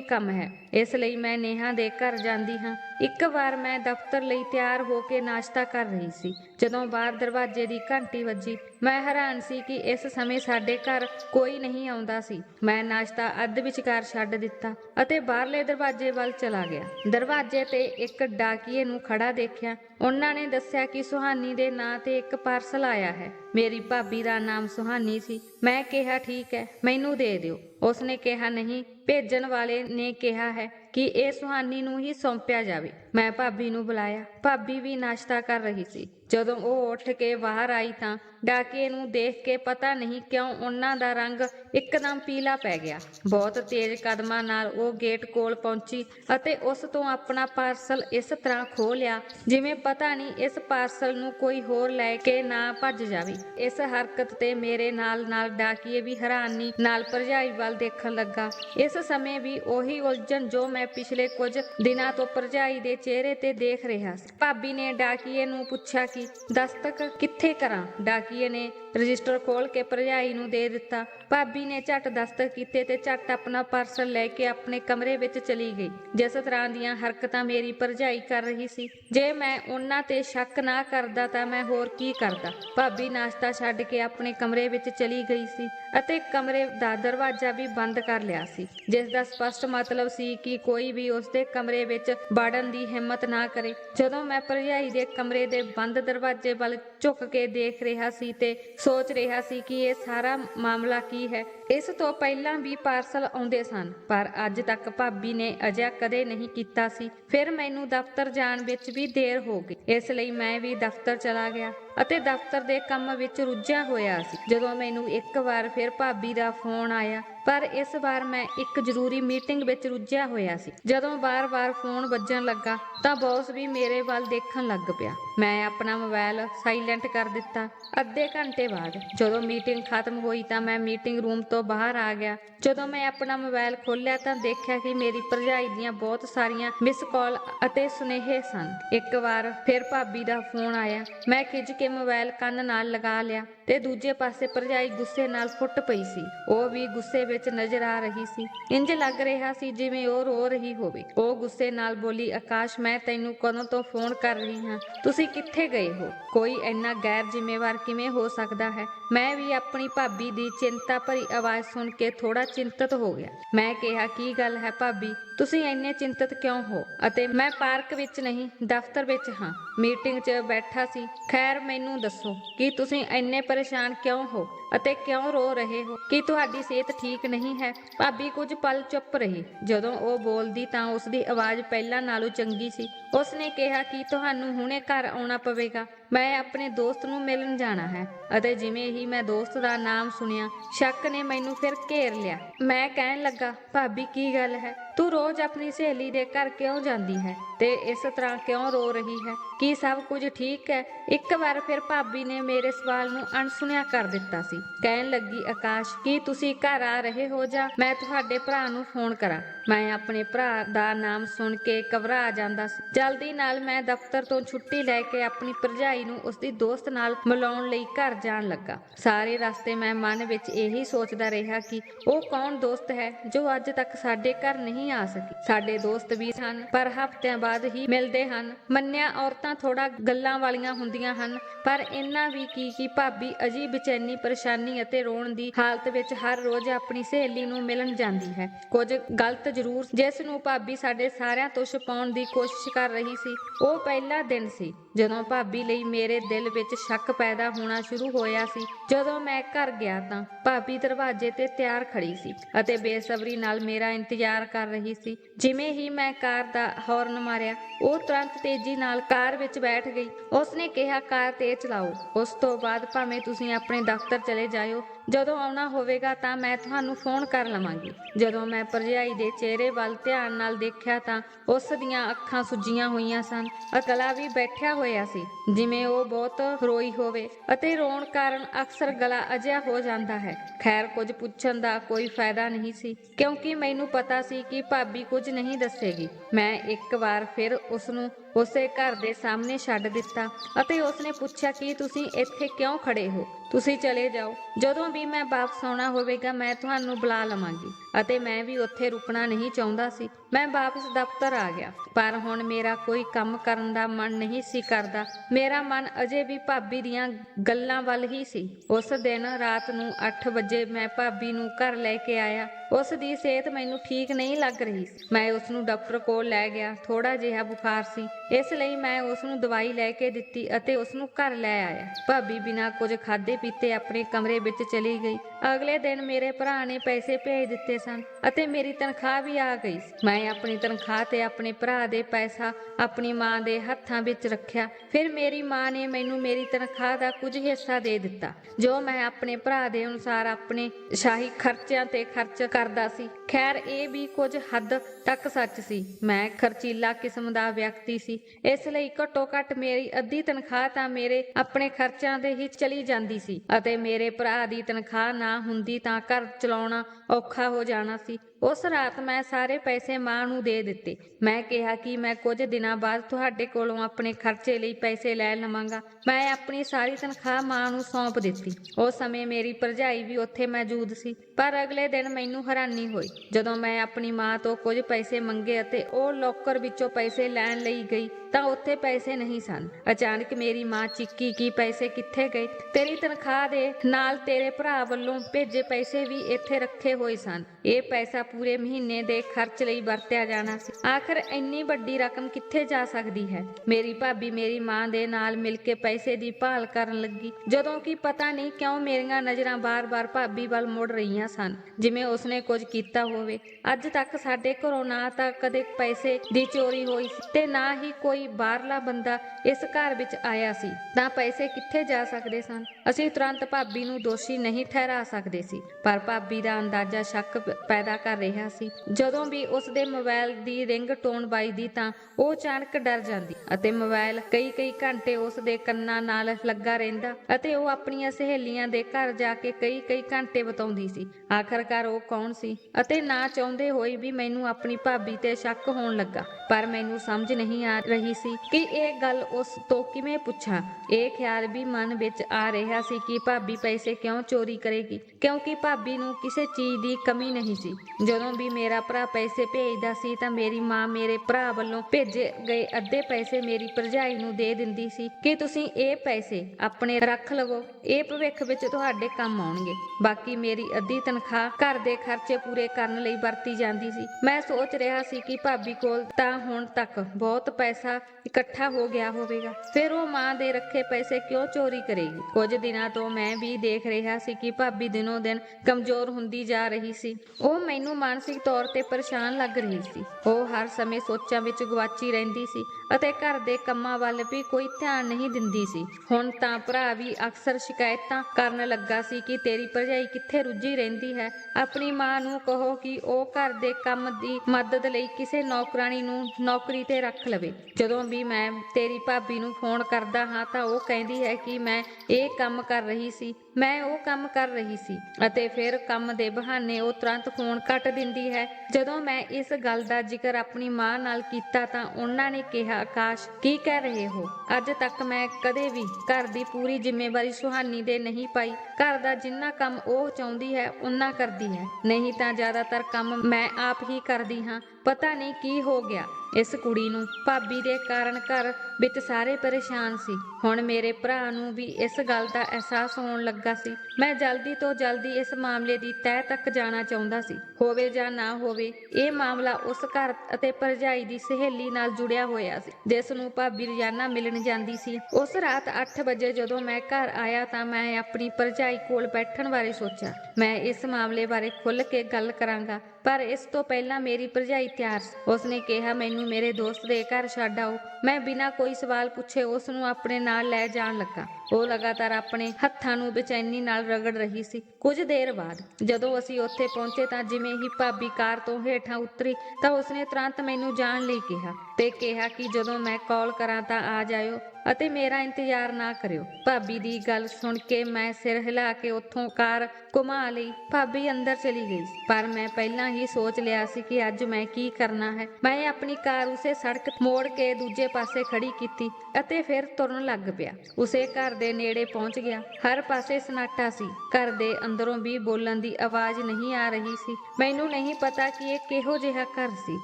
ਕੰਮ ਹੈ। ਇਸ ਲਈ ਮੈਂ ਨੇਹਾ ਦੇ ਘਰ ਜਾਂਦੀ ਹਾਂ। ਇੱਕ ਵਾਰ ਮੈਂ ਦਫ਼ਤਰ ਲਈ ਤਿਆਰ ਹੋ ਕੇ ਨਾਸ਼ਤਾ ਕਰ ਰਹੀ ਸੀ। ਜਦੋਂ ਬਾਹਰ ਦਰਵਾਜ਼ੇ ਦੀ ਘੰਟੀ ਵੱਜੀ, ਮੈਂ ਹੈਰਾਨ ਸੀ ਕਿ ਇਸ ਸਮੇਂ ਸਾਡੇ ਘਰ ਕੋਈ ਨਹੀਂ ਆਉਂਦਾ ਸੀ। ਮੈਂ ਨਾਸ਼ਤਾ ਅੱਧ ਵਿਚਕਾਰ ਛੱਡ ਦਿੱਤਾ ਅਤੇ ਬਾਹਰਲੇ ਦਰਵਾਜ਼ੇ ਵੱਲ ਚਲਾ ਗਿਆ। ਦਰਵਾਜ਼ੇ ਤੇ ਇੱਕ ਡਾਕੀਏ ਨੂੰ ਖੜਾ ਦੇਖਿਆ। ਉਹਨਾਂ ਨੇ ਦੱਸਿਆ ਕਿ ਸੁਹਾਨੀ ਦੇ ਨਾਂ ਤੇ ਇੱਕ ਪਾਰਸਲ ਆਇਆ ਹੈ। ਮੇਰੀ ਭਾਬੀ ਦਾ ਨਾਮ ਸੁਹਾਨੀ ਸੀ। ਮੈਂ ਕਿਹਾ, ਠੀਕ ਹੈ, ਮੈਨੂੰ ਦੇ ਦਿਓ। ਉਸਨੇ ਕਿਹਾ, ਨਹੀਂ, ਭੇਜਣ ਵਾਲੇ ਨੇ ਕਿਹਾ ਹੈ ਕਿ ਇਹ ਸੁਹਾਨੀ ਨੂੰ ਹੀ ਸੌਂਪਿਆ ਜਾਵੇ। ਮੈਂ ਭਾਬੀ ਨੂੰ ਬੁਲਾਇਆ। ਭਾਬੀ ਵੀ ਨਾਸ਼ਤਾ ਕਰ ਰਹੀ ਸੀ। ਜਦੋਂ ਉਹ ਉੱਠ ਕੇ ਬਾਹਰ ਆਈ ਤਾਂ ਡਾਕੇ ਨੂੰ ਦੇਖ ਕੇ ਪਤਾ ਨਹੀਂ ਕਿਉਂ ਉਹਨਾਂ ਦਾ ਰੰਗ ਇੱਕਦਮ ਪੀਲਾ ਪੈ ਗਿਆ। ਬਹੁਤ ਤੇਜ਼ ਕਦਮਾਂ ਨਾਲ ਉਹ ਗੇਟ ਕੋਲ ਪਹੁੰਚੀ ਅਤੇ ਉਸ ਤੋਂ ਆਪਣਾ ਪਾਰਸਲ ਇਸ ਤਰ੍ਹਾਂ ਖੋਹ ਲਿਆ ਜਿਵੇਂ ਪਤਾ ਨਹੀਂ ਇਸ ਪਾਰਸਲ ਨੂੰ ਕੋਈ ਹੋਰ ਲੈ ਕੇ ਨਾ ਭੱਜ ਜਾਵੇ। ਇਸ ਹਰਕਤ ਤੇ ਮੇਰੇ ਨਾਲ ਨਾਲ ਡਾਕੀਏ ਵੀ ਹੈਰਾਨੀ ਨਾਲ ਭਰਜਾਈ ਵੱਲ ਦੇਖਣ ਲੱਗਾ। ਇਸ ਸਮੇਂ ਵੀ ਉਹੀ ਉਲਝਣ ਜੋ ਮੈਂ ਪਿਛਲੇ ਕੁਝ ਦਿਨਾਂ ਤੋਂ ਭਰਜਾਈ ਦੇ ਚਿਹਰੇ ਤੇ ਦੇਖ ਰਿਹਾ ਸੀ। ਭਾਬੀ ਨੇ ਡਾਕੀਏ ਨੂੰ ਪੁੱਛਿਆ ਕਿ, ਦਸਤਕ ਕਿੱਥੇ ਕਰਾਂ? ਡਾਕੀ ਨੇ ਰਜਿਸਟਰ ਖੋਲ ਕੇ ਭਰਜਾਈ ਨੂੰ ਦੇ ਦਿੱਤਾ। ਭਾਬੀ ਨੇ ਝਟ ਦਸਤਕ ਕੀਤੇ ਤੇ ਝਟ ਆਪਣਾ ਪਾਰਸਲ ਲੈ ਕੇ ਆਪਣੇ ਕਮਰੇ ਵਿੱਚ ਚਲੀ ਗਈ। ਜਿਸ ਤਰ੍ਹਾਂ ਦੀਆਂ ਹਰਕਤਾਂ ਮੇਰੀ ਭਰਜਾਈ ਕਰ ਰਹੀ ਸੀ। ਜੇ ਮੈਂ ਉਹਨਾਂ ਤੇ ਸ਼ੱਕ ਨਾ ਕਰਦਾ ਤਾਂ ਮੈਂ ਹੋਰ ਕੀ ਕਰਦਾ। ਭਾਬੀ ਨਾਸ਼ਤਾ ਛੱਡ ਕੇ ਆਪਣੇ ਕਮਰੇ ਵਿੱਚ ਚਲੀ ਗਈ ਸੀ ਅਤੇ ਕਮਰੇ ਦਾ ਦਰਵਾਜ਼ਾ ਵੀ ਬੰਦ ਕਰ ਲਿਆ ਸੀ। ਜਿਸ ਦਾ ਸਪਸ਼ਟ ਮਤਲਬ ਸੀ ਕਿ ਕੋਈ ਵੀ ਉਸ ਦੇ ਕਮਰੇ ਵਿੱਚ ਵੜਨ ਦੀ ਹਿੰਮਤ ਨਾ ਕਰੇ। ਜਦੋਂ ਮੈਂ ਭਰਜਾਈ ਦੇ ਕਮਰੇ ਦੇ ਬੰਦ ਦਰਵਾਜ਼ੇ ਵੱਲ ਝੁੱਕ ਕੇ ਦੇਖ ਰਿਹਾ ਸੀ ਤੇ ਸੋਚ ਰਿਹਾ ਸੀ ਕਿ ਇਹ ਸਾਰਾ ਮਾਮਲਾ ਕੀ ਹੈ। ਇਸ ਤੋਂ ਪਹਿਲਾਂ ਵੀ ਪਾਰਸਲ ਆਉਂਦੇ ਸਨ, ਪਰ ਅੱਜ ਤੱਕ ਭਾਬੀ ਨੇ ਅਜਿਹਾ ਕਦੇ ਨਹੀਂ ਕੀਤਾ ਸੀ। ਫਿਰ ਮੈਨੂੰ ਦਫ਼ਤਰ ਜਾਣ ਵਿੱਚ ਵੀ ਦੇਰ ਹੋ ਗਈ। ਇਸ ਲਈ ਮੈਂ ਵੀ ਦਫ਼ਤਰ ਚਲਾ ਗਿਆ ਅਤੇ ਦਫ਼ਤਰ ਦੇ ਕੰਮ ਵਿੱਚ ਰੁੱਝਿਆ ਹੋਇਆ ਸੀ। ਜਦੋਂ ਮੈਨੂੰ ਇੱਕ ਵਾਰ ਫਿਰ ਭਾਬੀ ਦਾ ਫੋਨ ਆਇਆ, ਪਰ ਇਸ ਵਾਰ ਮੈਂ ਇੱਕ ਜ਼ਰੂਰੀ ਮੀਟਿੰਗ ਵਿੱਚ ਰੁੱਝਿਆ ਹੋਇਆ ਸੀ। ਜਦੋਂ ਵਾਰ-ਵਾਰ ਫੋਨ ਵੱਜਣ ਲੱਗਾ, ਤਾਂ ਬੌਸ ਵੀ ਮੇਰੇ ਵੱਲ ਦੇਖਣ ਲੱਗ ਪਿਆ। ਮੈਂ ਆਪਣਾ ਮੋਬਾਈਲ ਸਾਇਲੈਂਟ ਕਰ ਦਿੱਤਾ ਅੱਧੇ ਘੰਟੇ ਬਾਅਦ। ਜਦੋਂ ਮੀਟਿੰਗ ਖਤਮ ਹੋਈ ਤਾਂ ਮੈਂ ਮੀਟਿੰਗ ਰੂਮ ਤੋਂ ਤੋਂ ਬਾਹਰ ਆ ਗਿਆ। ਜਦੋਂ ਮੈਂ ਆਪਣਾ ਮੋਬਾਈਲ ਖੋਲ੍ਹਿਆ ਤਾਂ ਦੇਖਿਆ ਕਿ ਮੇਰੀ ਭਰਜਾਈ ਦੀਆਂ ਬਹੁਤ ਸਾਰੀਆਂ ਮਿਸ ਕਾਲ ਅਤੇ ਸੁਨੇਹੇ ਸਨ। ਇੱਕ ਵਾਰ ਫਿਰ ਭਾਬੀ ਦਾ ਫੋਨ ਆਇਆ। ਮੈਂ ਖਿੱਚ ਕੇ ਮੋਬਾਈਲ ਕੰਨ ਨਾਲ ਲਗਾ ਲਿਆ। ਤੇ ਦੂਜੇ ਪਾਸੇ ਭਰਜਾਈ ਗੁੱਸੇ ਨਾਲ ਫੁੱਟ ਪਈ ਸੀ। ਉਹ ਵੀ ਗੁੱਸੇ ਵਿੱਚ ਨਜ਼ਰ ਆ ਰਹੀ ਸੀ। ਇੰਜ ਲੱਗ ਰਿਹਾ ਸੀ ਜਿਵੇਂ ਉਹ ਰੋ ਰਹੀ ਹੋਵੇ। ਉਹ ਗੁੱਸੇ ਨਾਲ ਬੋਲੀ, ਆਕਾਸ਼, ਮੈਂ ਤੈਨੂੰ ਕਦੋਂ ਤੋਂ ਫੋਨ ਕਰ ਰਹੀ ਹਾਂ? ਤੁਸੀਂ ਕਿੱਥੇ ਗਏ ਹੋ? ਕੋਈ ਇੰਨਾ ਗੈਰ ਜ਼ਿੰਮੇਵਾਰ ਕਿਵੇਂ ਹੋ ਸਕਦਾ ਹੈ? ਮੈਂ ਵੀ ਆਪਣੀ ਭਾਬੀ ਦੀ ਚਿੰਤਾ ਭਰੀ ਆਵਾਜ਼ ਸੁਣ ਕੇ ਥੋੜਾ ਚਿੰਤਤ ਹੋ ਗਿਆ। ਮੈਂ ਕਿਹਾ, ਕੀ ਗੱਲ ਹੈ ਭਾਬੀ? ਤੁਸੀਂ ਇੰਨੇ ਚਿੰਤਤ ਕਿਉਂ ਹੋ? ਅਤੇ ਮੈਂ ਪਾਰਕ ਵਿੱਚ ਨਹੀਂ, ਦਫ਼ਤਰ ਵਿੱਚ ਹਾਂ। ਮੀਟਿੰਗ 'ਚ ਬੈਠਾ ਸੀ। ਖੈਰ, ਮੈਨੂੰ ਦੱਸੋ, ਕਿ ਤੁਸੀਂ ਇੰਨੇ ਪਰੇਸ਼ਾਨ ਕਿਉਂ ਹੋ? ਅਤੇ ਕਿਉਂ ਰੋ ਰਹੇ ਹੋ? ਕਿ ਤੁਹਾਡੀ ਸਿਹਤ ਠੀਕ ਨਹੀਂ ਹੈ? ਭਾਬੀ ਕੁਝ ਪਲ ਚੁੱਪ ਰਹੀ। ਜਦੋਂ ਉਹ ਬੋਲਦੀ ਤਾਂ ਉਸ ਦੀ ਆਵਾਜ਼ ਪਹਿਲਾਂ ਨਾਲੋਂ ਚੰਗੀ ਸੀ। ਉਸਨੇ ਕਿਹਾ ਕਿ ਤੁਹਾਨੂੰ ਹੁਣੇ ਘਰ ਆਉਣਾ ਪਵੇਗਾ। ਮੈਂ ਆਪਣੇ ਦੋਸਤ ਨੂੰ ਮਿਲਣ ਜਾਣਾ ਹੈ ਅਤੇ ਜਿਵੇਂ ਹੀ ਮੈਂ ਦੋਸਤ ਦਾ ਨਾਮ ਸੁਣਿਆ, ਸ਼ੱਕ ਨੇ ਮੈਨੂੰ ਫਿਰ ਘੇਰ ਲਿਆ। ਮੈਂ ਕਹਿਣ ਲੱਗਾ, ਭਾਬੀ, ਕੀ ਗੱਲ ਹੈ? ਤੂੰ ਰੋਜ਼ ਆਪਣੀ ਸਹੇਲੀ ਦੇ ਘਰ ਕਿਉਂ ਜਾਂਦੀ ਹੈ? ਤੇ ਇਸ ਤਰ੍ਹਾਂ ਕਿਉਂ ਰੋ ਰਹੀ ਹੈ? ਕੀ ਸਭ ਕੁਝ ਠੀਕ ਹੈ? ਇੱਕ ਵਾਰ ਫਿਰ ਭਾਬੀ ਨੇ ਮੇਰੇ ਸਵਾਲ ਨੂੰ ਅਣਸੁਣਿਆ ਕਰ ਦਿੱਤਾ ਸੀ। ਕਹਿਣ ਲੱਗੀ, ਆਕਾਸ਼, ਕੀ ਤੁਸੀਂ ਘਰ ਆ ਰਹੇ ਹੋ ਜਾਂ ਮੈਂ ਤੁਹਾਡੇ ਭਰਾ ਨੂੰ ਫੋਨ ਕਰਾਂ? ਮੈਂ ਆਪਣੇ ਭਰਾ ਦਾ ਨਾਮ ਸੁਣ ਕੇ ਘਬਰਾ ਜਾਂਦਾ ਸੀ। ਜਲਦੀ ਨਾਲ ਮੈਂ ਦਫ਼ਤਰ ਤੋਂ ਛੁੱਟੀ ਲੈ ਕੇ ਆਪਣੀ ਭਰਜਾਈ ਨੂੰ ਉਸਦੀ ਦੋਸਤ ਨਾਲ ਮਿਲਾਉਣ ਲਈ ਘਰ ਜਾਣ ਲੱਗਾ। ਸਾਰੇ ਰਸਤੇ ਮੈਂ ਮਨ ਵਿੱਚ ਇਹੀ ਸੋਚਦਾ ਰਿਹਾ ਕਿ ਉਹ ਕੌਣ ਦੋਸਤ ਹੈ ਜੋ ਅੱਜ ਤੱਕ ਸਾਡੇ ਘਰ ਨਹੀਂ ਆ ਸਕੀ। ਸਾਡੇ ਦੋਸਤ ਵੀ ਹਨ ਪਰ ਹਫ਼ਤਿਆਂ ਬਾਅਦ ਹੀ ਮਿਲਦੇ ਹਨ। ਮੰਨਿਆ ਔਰਤਾਂ ਥੋੜਾ ਗੱਲਾਂ ਵਾਲੀਆਂ ਹੁੰਦੀਆਂ ਹਨ, ਪਰ ਇਹਨਾਂ ਵੀ ਕੀ ਕਿ ਭਾਬੀ ਅਜੀ ਬੇਚੈਨੀ ਪਰੇਸ਼ਾਨੀ ਅਤੇ ਰੋਣ ਦੀ ਹਾਲਤ ਵਿੱਚ ਹਰ ਰੋਜ਼ ਆਪਣੀ ਸਹੇਲੀ ਨੂੰ ਮਿਲਣ ਜਾਂਦੀ ਹੈ। ਕੁਝ ਗਲਤ ਜ਼ਰੂਰ ਜਿਸ ਨੂੰ ਭਾਬੀ ਸਾਡੇ ਸਾਰਿਆਂ ਤੋਂ ਛੁਪਾਉਣ ਦੀ ਕੋਸ਼ਿਸ਼ ਕਰ ਰਹੀ ਸੀ, ਉਹ ਪਹਿਲਾ ਦਿਨ ਸੀ। ਜਦੋਂ ਭਾਬੀ ਲਈ ਮੇਰੇ ਦਿਲ ਵਿੱਚ ਸ਼ੱਕ ਪੈਦਾ ਹੋਣਾ ਸ਼ੁਰੂ ਹੋਇਆ ਸੀ, ਜਦੋਂ ਮੈਂ ਘਰ ਗਿਆ ਤਾਂ ਭਾਬੀ ਦਰਵਾਜ਼ੇ ਤੇ ਤਿਆਰ ਖੜੀ ਸੀ ਅਤੇ ਬੇਸਬਰੀ ਨਾਲ ਮੇਰਾ ਇੰਤਜ਼ਾਰ ਕਰ ਰਹੀ ਸੀ। ਜਿਵੇਂ ਹੀ ਮੈਂ ਕਾਰ ਦਾ ਹਾਰਨ ਮਾਰਿਆ, ਉਹ ਤੁਰੰਤ ਤੇਜ਼ੀ ਨਾਲ ਕਾਰ ਵਿੱਚ ਬੈਠ ਗਈ। ਉਸਨੇ ਕਿਹਾ, ਕਾਰ ਤੇਜ਼ ਚਲਾਓ। ਉਸ ਤੋਂ ਬਾਅਦ ਭਾਵੇਂ ਤੁਸੀਂ ਆਪਣੇ ਦਫ਼ਤਰ ਚਲੇ ਜਾਇਓ। ਜਦੋਂ ਆਉਣਾ ਹੋਵੇਗਾ ਤਾਂ ਮੈਂ ਤੁਹਾਨੂੰ ਫੋਨ ਕਰ ਲਵਾਂਗੀ। ਜਦੋਂ ਮੈਂ ਭਰਜਾਈ ਦੇ ਚਿਹਰੇ ਵੱਲ ਧਿਆਨ ਨਾਲ ਦੇਖਿਆ ਤਾਂ ਉਸ ਦੀਆਂ ਅੱਖਾਂ ਸੁੱਜੀਆਂ ਹੋਈਆਂ ਸਨ। ਅਕਲਾ ਵੀ ਬੈਠਿਆ ਹੋਇਆ ਸੀ। ਜਿਵੇਂ ਉਹ ਬਹੁਤ ਰੋਈ ਹੋਵੇ ਅਤੇ ਰੋਣ ਕਾਰਨ ਅਕਸਰ ਗਲਾ ਅਜਿਹਾ ਹੋ ਜਾਂਦਾ ਹੈ। ਖੈਰ, ਕੁਝ ਪੁੱਛਣ ਦਾ ਕੋਈ ਫਾਇਦਾ ਨਹੀਂ ਸੀ, ਕਿਉਂਕਿ ਮੈਨੂੰ ਪਤਾ ਸੀ ਕਿ ਭਾਬੀ ਕੁਝ ਨਹੀਂ ਦੱਸੇਗੀ। ਮੈਂ ਇੱਕ ਵਾਰ ਫਿਰ ਉਸ ਨੂੰ ਉਸੇ ਘਰ ਦੇ ਸਾਹਮਣੇ ਛੱਡ ਦਿੱਤਾ ਅਤੇ ਉਸਨੇ ਪੁੱਛਿਆ ਕਿ ਤੁਸੀਂ ਇੱਥੇ ਕਿਉਂ ਖੜੇ ਹੋ? ਤੁਸੀਂ ਚਲੇ ਜਾਓ। ਜਦੋਂ ਵੀ ਮੈਂ ਵਾਪਸ ਆਉਣਾ ਹੋਵੇਗਾ, ਮੈਂ ਤੁਹਾਨੂੰ ਬੁਲਾ ਲਵਾਂਗੀ ਅਤੇ ਮੈਂ ਵੀ ਉੱਥੇ ਰੁਕਣਾ ਨਹੀਂ ਚਾਹੁੰਦਾ ਸੀ। ਮੈਂ ਵਾਪਸ ਦਫ਼ਤਰ ਆ ਗਿਆ। ਪਰ ਹੁਣ ਮੇਰਾ ਕੋਈ ਕੰਮ ਕਰਨ ਦਾ ਮਨ ਨਹੀਂ ਸੀ ਕਰਦਾ। ਮੇਰਾ ਮਨ ਅਜੇ ਵੀ ਭਾਬੀ ਦੀਆਂ ਗੱਲਾਂ ਵੱਲ ਹੀ ਸੀ। ਉਸ ਦਿਨ ਰਾਤ ਨੂੰ 8 ਵਜੇ ਮੈਂ ਭਾਬੀ ਨੂੰ ਘਰ ਲੈ ਕੇ ਆਇਆ। ਉਸ ਦੀ ਸਿਹਤ ਮੈਨੂੰ ਠੀਕ ਨਹੀਂ ਲੱਗ ਰਹੀ। ਸੀ ਮੈਂ ਉਸ ਨੂੰ ਡਾਕਟਰ ਕੋਲ ਲੈ ਗਿਆ। ਥੋੜਾ ਜਿਹਾ ਬੁਖਾਰ ਸੀ। ਇਸ ਲਈ ਮੈਂ ਉਸ ਨੂੰ ਦਵਾਈ ਲੈ ਕੇ ਦਿੱਤੀ ਅਤੇ ਉਸ ਨੂੰ ਘਰ ਲੈ ਆਇਆ। ਭਾਬੀ ਬਿਨਾਂ ਕੁਝ ਖਾਦੇ ਪੀਤੇ ਆਪਣੇ ਕਮਰੇ ਵਿੱਚ ਚਲੀ ਗਈ। ਅਗਲੇ ਦਿਨ ਮੇਰੇ ਭਰਾ ਨੇ ਪੈਸੇ ਭੇਜ ਦਿੱਤੇ ਸਨ ਅਤੇ ਮੇਰੀ ਤਨਖਾਹ ਵੀ ਆ ਗਈ। ਸੀ। ਮੈਂ ਆਪਣੀ ਤਨਖਾਹ ਤੇ ਆਪਣੇ ਭਰਾ ਦੇ ਪੈਸਾ ਆਪਣੀ ਮਾਂ ਦੇ ਹੱਥਾਂ ਵਿੱਚ ਰੱਖਿਆ। ਫਿਰ ਮੇਰੀ ਮਾਂ ਨੇ ਮੈਨੂੰ ਮੇਰੀ ਤਨਖਾਹ ਦਾ ਕੁਝ ਹਿੱਸਾ ਦੇ ਦਿੱਤਾ। ਜੋ ਮੈਂ ਆਪਣੇ ਭਰਾ ਦੇ ਅਨੁਸਾਰ ਆਪਣੇ ਸ਼ਾਹੀ ਖਰਚਿਆਂ ਤੇ ਖਰਚ ਕਰਦਾ ਸੀ। ਖੈਰ, ਇਹ ਵੀ ਕੁਝ ਹੱਦ ਤੱਕ ਸੱਚ ਸੀ। ਮੈਂ ਖਰਚੀਲਾ ਕਿਸਮ ਦਾ ਵਿਅਕਤੀ ਸੀ। ਇਸ ਲਈ ਘੱਟੋ ਘੱਟ ਮੇਰੀ ਅੱਧੀ ਤਨਖਾਹ ਤਾਂ ਮੇਰੇ ਆਪਣੇ ਖਰਚਿਆਂ ਦੇ ਹੀ ਚਲੀ ਜਾਂਦੀ ਸੀ ਅਤੇ ਮੇਰੇ ਭਰਾ ਦੀ ਤਨਖਾਹ ਨਾ ਹੁੰਦੀ ਤਾਂ ਘਰ ਚਲਾਉਣਾ ਔਖਾ ਹੋ ਜਾਣਾ ਸੀ। ਉਸ ਰਾਤ ਮੈਂ ਸਾਰੇ ਪੈਸੇ ਮਾਂ ਨੂੰ ਦੇ ਦਿੱਤੇ। ਮੈਂ ਕਿਹਾ ਕਿ ਮੈਂ ਕੁਝ ਦਿਨਾਂ ਬਾਅਦ ਤੁਹਾਡੇ ਕੋਲੋਂ ਆਪਣੇ ਖਰਚੇ ਲਈ ਪੈਸੇ ਲੈ ਲਵਾਂਗਾ। ਮੈਂ ਆਪਣੀ ਸਾਰੀ ਤਨਖਾਹ ਮਾਂ ਨੂੰ ਸੌਂਪ ਦਿੱਤੀ। ਉਸ ਸਮੇਂ ਮੇਰੀ ਭਰਜਾਈ ਵੀ ਉੱਥੇ ਮੌਜੂਦ ਸੀ। ਪਰ ਅਗਲੇ ਦਿਨ ਮੈਨੂੰ ਹੈਰਾਨੀ ਹੋਈ। ਜਦੋਂ ਮੈਂ ਆਪਣੀ ਮਾਂ ਤੋਂ ਕੁਝ ਪੈਸੇ ਮੰਗੇ ਅਤੇ ਉਹ ਲੋਕਰ ਵਿੱਚੋਂ ਪੈਸੇ ਲੈਣ ਲਈ ਗਈ ਤਾਂ ਉੱਥੇ ਪੈਸੇ ਨਹੀਂ ਸਨ। ਅਚਾਨਕ ਮੇਰੀ ਮਾਂ ਚੀਕੀ, ਕੀ ਪੈਸੇ ਕਿੱਥੇ ਗਏ? ਤੇਰੀ ਤਨਖਾਹ ਦੇ ਨਾਲ ਤੇਰੇ ਭਰਾ ਵੱਲੋਂ ਭੇਜੇ ਪੈਸੇ ਵੀ ਇੱਥੇ ਰੱਖੇ ਹੋਏ ਸਨ। ਇਹ ਪੈਸਾ ਪੂਰੇ ਮਹੀਨੇ ਦੇ ਖਰਚ ਲਈ ਵਰਤਿਆ ਜਾਣਾ ਸੀ। ਆਖਰ ਇੰਨੀ ਵੱਡੀ ਰਕਮ ਕਿੱਥੇ ਜਾ ਸਕਦੀ ਹੈ? ਮੇਰੀ ਭਾਬੀ ਮੇਰੀ ਮਾਂ ਦੇ ਨਾਲ ਮਿਲ ਕੇ ਪੈਸੇ ਦੀ ਭਾਲ ਕਰਨ ਲੱਗੀ। ਜਦੋਂ ਕਿ ਪਤਾ ਨਹੀਂ ਕਿਉਂ ਮੇਰੀਆਂ ਨਜ਼ਰਾਂ ਬਾਰ-ਬਾਰ ਭਾਬੀ ਵੱਲ ਮੁੜ ਰਹੀਆਂ ਸਨ। ਜਿਵੇਂ ਉਸਨੇ ਕੁਝ ਕੀਤਾ ਹੋਵੇ, ਅੱਜ ਤੱਕ ਸਾਡੇ ਘਰੋਂ ਨਾ ਤਾਂ ਕਦੇ ਪੈਸੇ ਦੀ ਚੋਰੀ ਹੋਈ ਤੇ ਨਾ ਹੀ ਕੋਈ ਬਾਹਰਲਾ ਬੰਦਾ ਇਸ ਘਰ ਵਿੱਚ ਆਇਆ ਸੀ। ਤਾਂ ਪੈਸੇ ਕਿੱਥੇ ਜਾ ਸਕਦੇ ਸਨ? ਅਸੀਂ ਤੁਰੰਤ ਭਾਬੀ ਨੂੰ ਦੋਸ਼ੀ ਨਹੀਂ ਠਹਿਰਾ ਸਕਦੇ ਸੀ, ਪਰ ਭਾਬੀ ਦਾ ਅੰਦਾਜ਼ਾ ਸ਼ੱਕ ਪੈਦਾ ਕਰ ਰਿਹਾ ਸੀ। ਜਦੋਂ ਵੀ ਉਸ ਦੇ ਮੋਬਾਈਲ ਦੀ ਰਿੰਗ ਟੋਨ ਵੱਜਦੀ ਤਾਂ ਉਹ ਅਚਾਨਕ ਡਰ ਜਾਂਦੀ ਅਤੇ ਮੋਬਾਈਲ ਕਈ ਕਈ ਘੰਟੇ ਉਸ ਦੇ ਕੰਨਾਂ ਨਾਲ ਲੱਗਾ ਰਹਿੰਦਾ ਅਤੇ ਉਹ ਆਪਣੀਆਂ ਸਹੇਲੀਆਂ ਦੇ ਘਰ ਜਾ ਕੇ ਕਈ ਕਈ ਘੰਟੇ ਬਿਤਾਉਂਦੀ ਸੀ। ਆਖਰਕਾਰ ਉਹ ਕੌਣ ਸੀ? ਅਤੇ ਨਾ ਚਾਹੁੰਦੇ ਹੋਏ ਵੀ ਮੈਨੂੰ ਆਪਣੀ ਭਾਬੀ ਤੇ ਸ਼ੱਕ ਹੋਣ ਲੱਗਾ। ਪਰ ਮੈਨੂੰ ਸਮਝ ਨਹੀਂ ਆ ਰਹੀ ਸੀ ਕਿ ਇਹ ਗੱਲ ਉਸ ਤੋਂ ਕਿਵੇਂ ਪੁੱਛਾਂ। ਇਹ ਖਿਆਲ ਵੀ ਮਨ ਵਿੱਚ ਆ ਰਿਹਾ ਸੀ ਕਿ ਭਾਬੀ ਪੈਸੇ ਕਿਉਂ ਚੋਰੀ ਕਰੇਗੀ? ਕਿਉਂਕਿ ਭਾਬੀ ਨੂੰ ਕਿਸੇ ਚੀਜ਼ ਦੀ ਕਮੀ ਨਹੀਂ ਸੀ। ਜਦੋਂ ਵੀ ਮੇਰਾ ਭਰਾ ਪੈਸੇ ਭੇਜਦਾ ਸੀ ਤਾਂ ਮੇਰੀ ਮਾਂ ਮੇਰੇ ਭਰਾ ਵੱਲੋਂ ਭੇਜੇ ਗਏ ਅੱਧੇ ਪੈਸੇ ਮੇਰੀ ਭਰਜਾਈ ਨੂੰ ਦੇ ਦਿੰਦੀ ਸੀ ਕਿ ਤੁਸੀਂ ਇਹ ਪੈਸੇ ਆਪਣੇ ਰੱਖ ਲਵੋ। ਇਹ ਭਵਿੱਖ ਵਿੱਚ ਤੁਹਾਡੇ ਕੰਮ ਆਉਣਗੇ। ਬਾਕੀ ਮੇਰੀ ਅੱਧੀ ਤਨਖਾਹ ਘਰ ਦੇ ਖਰਚੇ ਪੂਰੇ ਕਰਨ ਲਈ ਵਰਤੀ ਜਾਂਦੀ ਸੀ। ਮੈਂ ਸੋਚ ਰਿਹਾ ਸੀ ਕਿ ਭਾਬੀ ਕੋਲ ਤਾਂ ਹੁਣ ਤੱਕ ਬਹੁਤ ਪੈਸਾ ਇਕੱਠਾ ਹੋ ਗਿਆ ਹੋਵੇਗਾ। ਫਿਰ ਉਹ ਮਾਂ ਦੇ ਰੱਖੇ ਪੈਸੇ ਕਿਉਂ ਚੋਰੀ ਕਰੇਗੀ? ਕੁਝ ਦਿਨਾਂ ਤੋਂ ਮੈਂ ਵੀ ਦੇਖ ਰਿਹਾ ਸੀ ਕਿ ਭਾਬੀ ਦਿਨੋਂ ਦਿਨ ਕਮਜ਼ੋਰ ਹੁੰਦੀ ਜਾ ਰਹੀ ਸੀ। ਉਹ ਮੈਨੂੰ ਮਾਨਸਿਕ ਤੌਰ ਤੇ ਪਰੇਸ਼ਾਨ ਲੱਗ ਰਹੀ ਸੀ। ਉਹ ਹਰ ਸਮੇਂ ਸੋਚਾਂ ਵਿੱਚ ਗਵਾਚੀ ਰਹਿੰਦੀ ਸੀ। ਅਤੇ ਘਰ ਦੇ ਕੰਮਾਂ ਵੱਲ ਵੀ ਕੋਈ ਧਿਆਨ ਨਹੀਂ ਦਿੰਦੀ ਸੀ। ਹੁਣ ਤਾਂ ਭਰਾ ਵੀ ਅਕਸਰ ਸ਼ਿਕਾਇਤਾਂ ਕਰਨ ਲੱਗਾ ਸੀ ਕਿ ਤੇਰੀ ਭਰਜਾਈ ਕਿੱਥੇ ਰੁੱਝੀ ਰਹਿੰਦੀ ਹੈ। ਆਪਣੀ ਮਾਂ ਨੂੰ ਕਹੋ ਕਿ ਉਹ ਘਰ ਦੇ ਕੰਮ ਦੀ ਮਦਦ ਲਈ ਕਿਸੇ ਨੌਕਰਾਨੀ ਨੂੰ ਨੌਕਰੀ ਤੇ ਰੱਖ ਲਵੇ। ਜਦੋਂ ਵੀ ਮੈਂ ਤੇਰੀ ਭਾਬੀ ਨੂੰ ਫੋਨ ਕਰਦਾ ਹਾਂ ਤਾਂ ਉਹ ਕਹਿੰਦੀ ਹੈ ਕਿ ਮੈਂ ਇਹ ਕੰਮ ਕਰ ਰਹੀ ਸੀ, ਮੈਂ ਉਹ ਕੰਮ ਕਰ ਰਹੀ ਸੀ। ਅਤੇ ਫਿਰ ਕੰਮ ਦੇ ਬਹਾਨੇ ਉਹ ਤੁਰੰਤ ਫੋਨ ਕੱਟ ਦਿੰਦੀ ਹੈ। ਜਦੋਂ ਮੈਂ ਇਸ ਗੱਲ ਦਾ ਜ਼ਿਕਰ ਆਪਣੀ ਮਾਂ ਨਾਲ ਕੀਤਾ ਤਾਂ ਉਹਨਾਂ ਨੇ ਕਿਹਾ ਆਕਾਸ਼, ਕੀ ਕਹਿ ਰਹੇ ਹੋ? ਅੱਜ ਤੱਕ ਮੈਂ ਕਦੇ ਵੀ ਘਰ ਦੀ ਪੂਰੀ ਜ਼ਿੰਮੇਵਾਰੀ ਸੁਹਾਨੀ ਦੇ ਨਹੀਂ ਪਾਈ। ਘਰ ਦਾ ਜਿੰਨਾ ਕੰਮ ਉਹ ਚਾਹੁੰਦੀ ਹੈ ਉਨਾ ਕਰਦੀ ਹੈ। ਨਹੀਂ ਤਾਂ ਜ਼ਿਆਦਾਤਰ ਕੰਮ ਮੈਂ ਆਪ ਹੀ ਕਰਦੀ ਹਾਂ। ਪਤਾ ਨਹੀਂ ਕੀ ਹੋ ਗਿਆ। ਇਸ ਕੁੜੀ ਨੂੰ ਭਾਬੀ ਦੇ ਕਾਰਨ ਘਰ ਵਿੱਚ ਸਾਰੇ ਪਰੇਸ਼ਾਨ ਸੀ। ਹੁਣ ਮੇਰੇ ਭਰਾ ਨੂੰ ਵੀ ਇਸ ਗੱਲ ਦਾ ਅਹਿਸਾਸ ਹੋਣ ਲੱਗਾ ਸੀ। ਮੈਂ ਜਲਦੀ ਤੋਂ ਜਲਦੀ ਇਸ ਮਾਮਲੇ ਦੀ ਤਹਿ ਤੱਕ ਜਾਣਾ ਚਾਹੁੰਦਾ ਸੀ। ਹੋਵੇ ਜਾਂ ਨਾ ਹੋਵੇ, ਇਹ ਮਾਮਲਾ ਉਸ ਘਰ ਅਤੇ ਭਰਜਾਈ ਦੀ ਸਹੇਲੀ ਨਾਲ ਜੁੜਿਆ ਹੋਇਆ ਸੀ, ਜਿਸ ਨੂੰ ਭਾਬੀ ਰੋਜ਼ਾਨਾ ਮਿਲਣ ਜਾਂਦੀ ਸੀ। ਉਸ ਰਾਤ 8 ਵਜੇ ਜਦੋਂ ਮੈਂ ਘਰ ਆਇਆ ਤਾਂ ਮੈਂ ਆਪਣੀ ਭਰਜਾਈ ਕੋਲ ਬੈਠਣ ਬਾਰੇ ਸੋਚਿਆ। ਮੈਂ ਇਸ ਮਾਮਲੇ ਬਾਰੇ ਖੁੱਲ੍ਹ ਕੇ ਗੱਲ ਕਰਾਂਗਾ। ਪਰ ਇਸ ਤੋਂ ਪਹਿਲਾਂ ਮੇਰੀ ਭਰਜਾਈ ਤਿਆਰ ਸੀ। ਉਸਨੇ ਕਿਹਾ, ਮੈਨੂੰ ਮੇਰੇ ਦੋਸਤ ਦੇ ਘਰ ਛੱਡ ਆਓ। ਮੈਂ ਬਿਨਾਂ ਕੋਈ ਸਵਾਲ ਪੁੱਛੇ ਉਸ ਨੂੰ ਆਪਣੇ ਨਾਲ ਲੈ ਜਾਣ ਲੱਗਾ। ਉਹ ਲਗਾਤਾਰ ਆਪਣੇ ਹੱਥਾਂ ਨੂੰ ਬੇਚੈਨੀ ਨਾਲ ਰਗੜ ਰਹੀ ਸੀ। ਕੁਝ ਦੇਰ ਬਾਅਦ ਜਦੋਂ ਅਸੀਂ ਉੱਥੇ ਪਹੁੰਚੇ ਤਾਂ ਜਿਵੇਂ ਹੀ ਭਾਬੀ ਕਾਰ ਤੋਂ ਹੇਠਾਂ ਉਤਰੀ ਤਾਂ ਉਸਨੇ ਤੁਰੰਤ ਮੈਨੂੰ ਜਾਣ ਲਈ ਕਿਹਾ ਤੇ ਕਿਹਾ ਕਿ ਜਦੋਂ ਮੈਂ ਕਾਲ ਕਰਾਂ ਤਾਂ ਆ ਜਾਇਓ ਅਤੇ ਮੇਰਾ ਇੰਤਜ਼ਾਰ ਨਾ ਕਰਿਓ। ਭਾਬੀ ਦੀ ਗੱਲ ਸੁਣ ਕੇ ਮੈਂ ਸਿਰ ਹਿਲਾ ਕੇ ਉੱਥੋਂ ਕਾਰ ਘੁਮਾ ਲਈ। ਭਾਬੀ ਅੰਦਰ ਚਲੀ ਗਈ। ਪਰ ਮੈਂ ਪਹਿਲਾਂ ਹੀ ਸੋਚ ਲਿਆ ਸੀ ਕਿ ਅੱਜ ਮੈਂ ਕੀ ਕਰਨਾ ਹੈ। ਮੈਂ ਆਪਣੀ ਕਾਰ ਉਸੇ ਸੜਕ ਮੋੜ ਕੇ ਦੂਜੇ ਪਾਸੇ ਖੜੀ ਕੀਤੀ ਅਤੇ ਫਿਰ ਤੁਰਨ ਲੱਗ ਪਿਆ। ਉਸੇ ਘਰ ਦੇ ਨੇੜੇ ਪਹੁੰਚ ਗਿਆ। ਹਰ ਪਾਸੇ ਸਨਾਟਾ ਸੀ। ਘਰ ਦੇ ਅੰਦਰੋਂ ਵੀ ਬੋਲਣ ਦੀ ਆਵਾਜ਼ ਨਹੀਂ ਆ ਰਹੀ ਸੀ। ਮੈਨੂੰ ਨਹੀਂ ਪਤਾ ਕਿ ਇਹ ਕਿਹੋ ਜਿਹਾ ਘਰ ਸੀ।